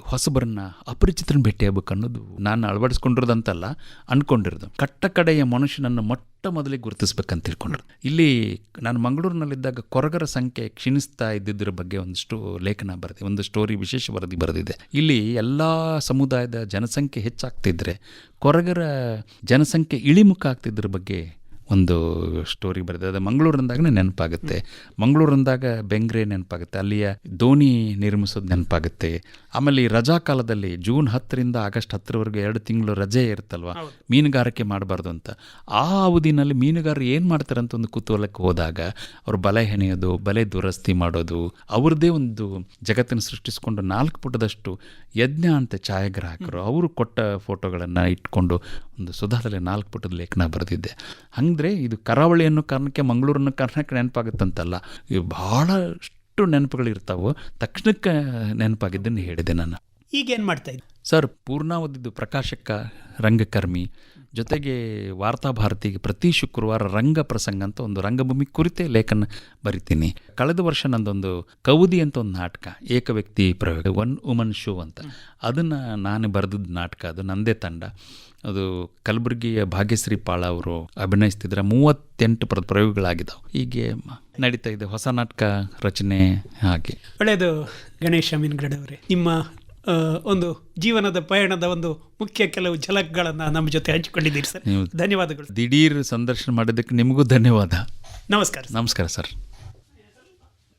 ಹೊಸಬರನ್ನ ಅಪರಿಚಿತರನ್ನ ಭೇಟಿಯಾಗಬೇಕು ಅನ್ನೋದು ನಾನು ಅಳವಡಿಸ್ಕೊಂಡಿರೋದಂತಲ್ಲ ಅಂದ್ಕೊಂಡಿರೋದು ಕಟ್ಟ ಕಡೆಯ ಮನುಷ್ಯನನ್ನು ಮೊಟ್ಟ ಮೊದಲಿಗೆ ಗುರುತಿಸ್ಬೇಕಂತ ತಿಳ್ಕೊಂಡಿರೋದು. ಇಲ್ಲಿ ನಾನು ಮಂಗಳೂರಿನಲ್ಲಿದ್ದಾಗ ಕೊರಗರ ಸಂಖ್ಯೆ ಕ್ಷೀಣಿಸ್ತಾ ಇದ್ದಿದ್ದರ ಬಗ್ಗೆ ಒಂದಷ್ಟು ಲೇಖನ ಬರೆದಿದೆ ಒಂದು ಸ್ಟೋರಿ ವಿಶೇಷ ವರದಿ ಬರೆದಿದೆ. ಇಲ್ಲಿ ಎಲ್ಲ ಸಮುದಾಯದ ಜನಸಂಖ್ಯೆ ಹೆಚ್ಚಾಗ್ತಿದ್ರೆ, ಕೊರಗರ ಜನಸಂಖ್ಯೆ ಇಳಿಮುಖ ಆಗ್ತಿದ್ದರ ಬಗ್ಗೆ ಒಂದು ಸ್ಟೋರಿ ಬರೆದಿದೆ ಅದು ಮಂಗಳೂರಿಂದಾಗನೇ ನೆನಪಾಗುತ್ತೆ. ಮಂಗಳೂರಿಂದಾಗ ಬೆಂಗ್ರೆ ನೆನಪಾಗುತ್ತೆ ಅಲ್ಲಿಯ ದೋಣಿ ನಿರ್ಮಿಸೋದು ನೆನಪಾಗುತ್ತೆ. ಆಮೇಲೆ ಈ ರಜಾ ಕಾಲದಲ್ಲಿ ಜೂನ್ ಹತ್ತರಿಂದ ಆಗಸ್ಟ್ ಹತ್ತರವರೆಗೆ ಎರಡು ತಿಂಗಳು ರಜೆ ಇರುತ್ತಲ್ವ? ಮೀನುಗಾರಿಕೆ ಮಾಡಬಾರ್ದು ಅಂತ. ಆ ಅವಧಿನಲ್ಲಿ ಮೀನುಗಾರರು ಏನು ಮಾಡ್ತಾರೆ ಅಂತ ಒಂದು ಕುತೂಹಲಕ್ಕೆ ಹೋದಾಗ ಅವರು ಬಲೆ ಹೆಣೆಯೋದು ಬಲೆ ದುರಸ್ತಿ ಮಾಡೋದು ಅವ್ರದ್ದೇ ಒಂದು ಜಗತ್ತನ್ನು ಸೃಷ್ಟಿಸಿಕೊಂಡು ನಾಲ್ಕು ಪುಟದಷ್ಟು ಯಜ್ಞ ಅಂತ ಛಾಯಾಗ್ರಾಹಕರು ಅವರು ಕೊಟ್ಟ ಫೋಟೋಗಳನ್ನು ಇಟ್ಕೊಂಡು ಒಂದು ಸುಧಾದಲ್ಲಿ ನಾಲ್ಕು ಪುಟದ ಲೇಖನ ಬರೆದಿದ್ದೆ. ಅಂದರೆ ಇದು ಕರಾವಳಿ ಅನ್ನೋ ಕಾರಣಕ್ಕೆ ಮಂಗಳೂರು ಅನ್ನೋ ಕಾರಣಕ್ಕೆ ನೆನಪಾಗುತ್ತಂತಲ್ಲ. ಇವು ಭಾಳಷ್ಟು ನೆನಪುಗಳಿರ್ತಾವೆ ತಕ್ಷಣಕ್ಕೆ ನೆನಪಾಗಿದ್ದನ್ನು ಹೇಳಿದೆ ನಾನು. ಈಗೇನು ಮಾಡ್ತಾ ಇದ್ದೆ? ಸರ್ ಪೂರ್ಣಾವಧಿದು ಪ್ರಕಾಶಕ ರಂಗಕರ್ಮಿ ಜೊತೆಗೆ ವಾರ್ತಾಭಾರತಿಗೆ ಪ್ರತಿ ಶುಕ್ರವಾರ ರಂಗ ಪ್ರಸಂಗ ಅಂತ ಒಂದು ರಂಗಭೂಮಿ ಕುರಿತೇ ಲೇಖನ ಬರಿತೀನಿ. ಕಳೆದ ವರ್ಷ ನಂದೊಂದು ಕೌದಿ ಅಂತ ಒಂದು ನಾಟಕ ಏಕ ವ್ಯಕ್ತಿ ಪ್ರಯೋಗ ಒನ್ ಉಮನ್ ಶೋ ಅಂತ. ಅದನ್ನು ನಾನು ಬರೆದಿದ್ದ ನಾಟಕ ಅದು ನಂದೇ ತಂಡ. ಅದು ಕಲಬುರಗಿಯ ಭಾಗ್ಯಶ್ರೀ ಪಾಳ ಅವರು ಅಭಿನಯಿಸ್ತಿದ್ರೆ ಮೂವತ್ತೆಂಟು ಪ್ರ ಪ್ರಯೋಗಗಳಾಗಿದ್ದಾವೆ. ಹೀಗೆ ನಡೀತಾ ಇದೆ ಹೊಸ ನಾಟಕ ರಚನೆ ಹಾಗೆ. ಒಳ್ಳೆಯದು ಗಣೇಶ ಅಮೀನ್ಗಡ್ ಅವರೇ ನಿಮ್ಮ ಒಂದು ಜೀವನದ ಪಯಣದ ಒಂದು ಮುಖ್ಯ ಕೆಲವು ಝಲಕ್ಗಳನ್ನು ನಮ್ಮ ಜೊತೆ ಹಂಚಿಕೊಂಡಿದ್ದೀರಿ ಸರ್. ಧನ್ಯವಾದಗಳು. ದಿಢೀರ್ ಸಂದರ್ಶನ ಮಾಡಿದ್ದಕ್ಕೆ ನಿಮಗೂ ಧನ್ಯವಾದ. ನಮಸ್ಕಾರ ನಮಸ್ಕಾರ ಸರ್.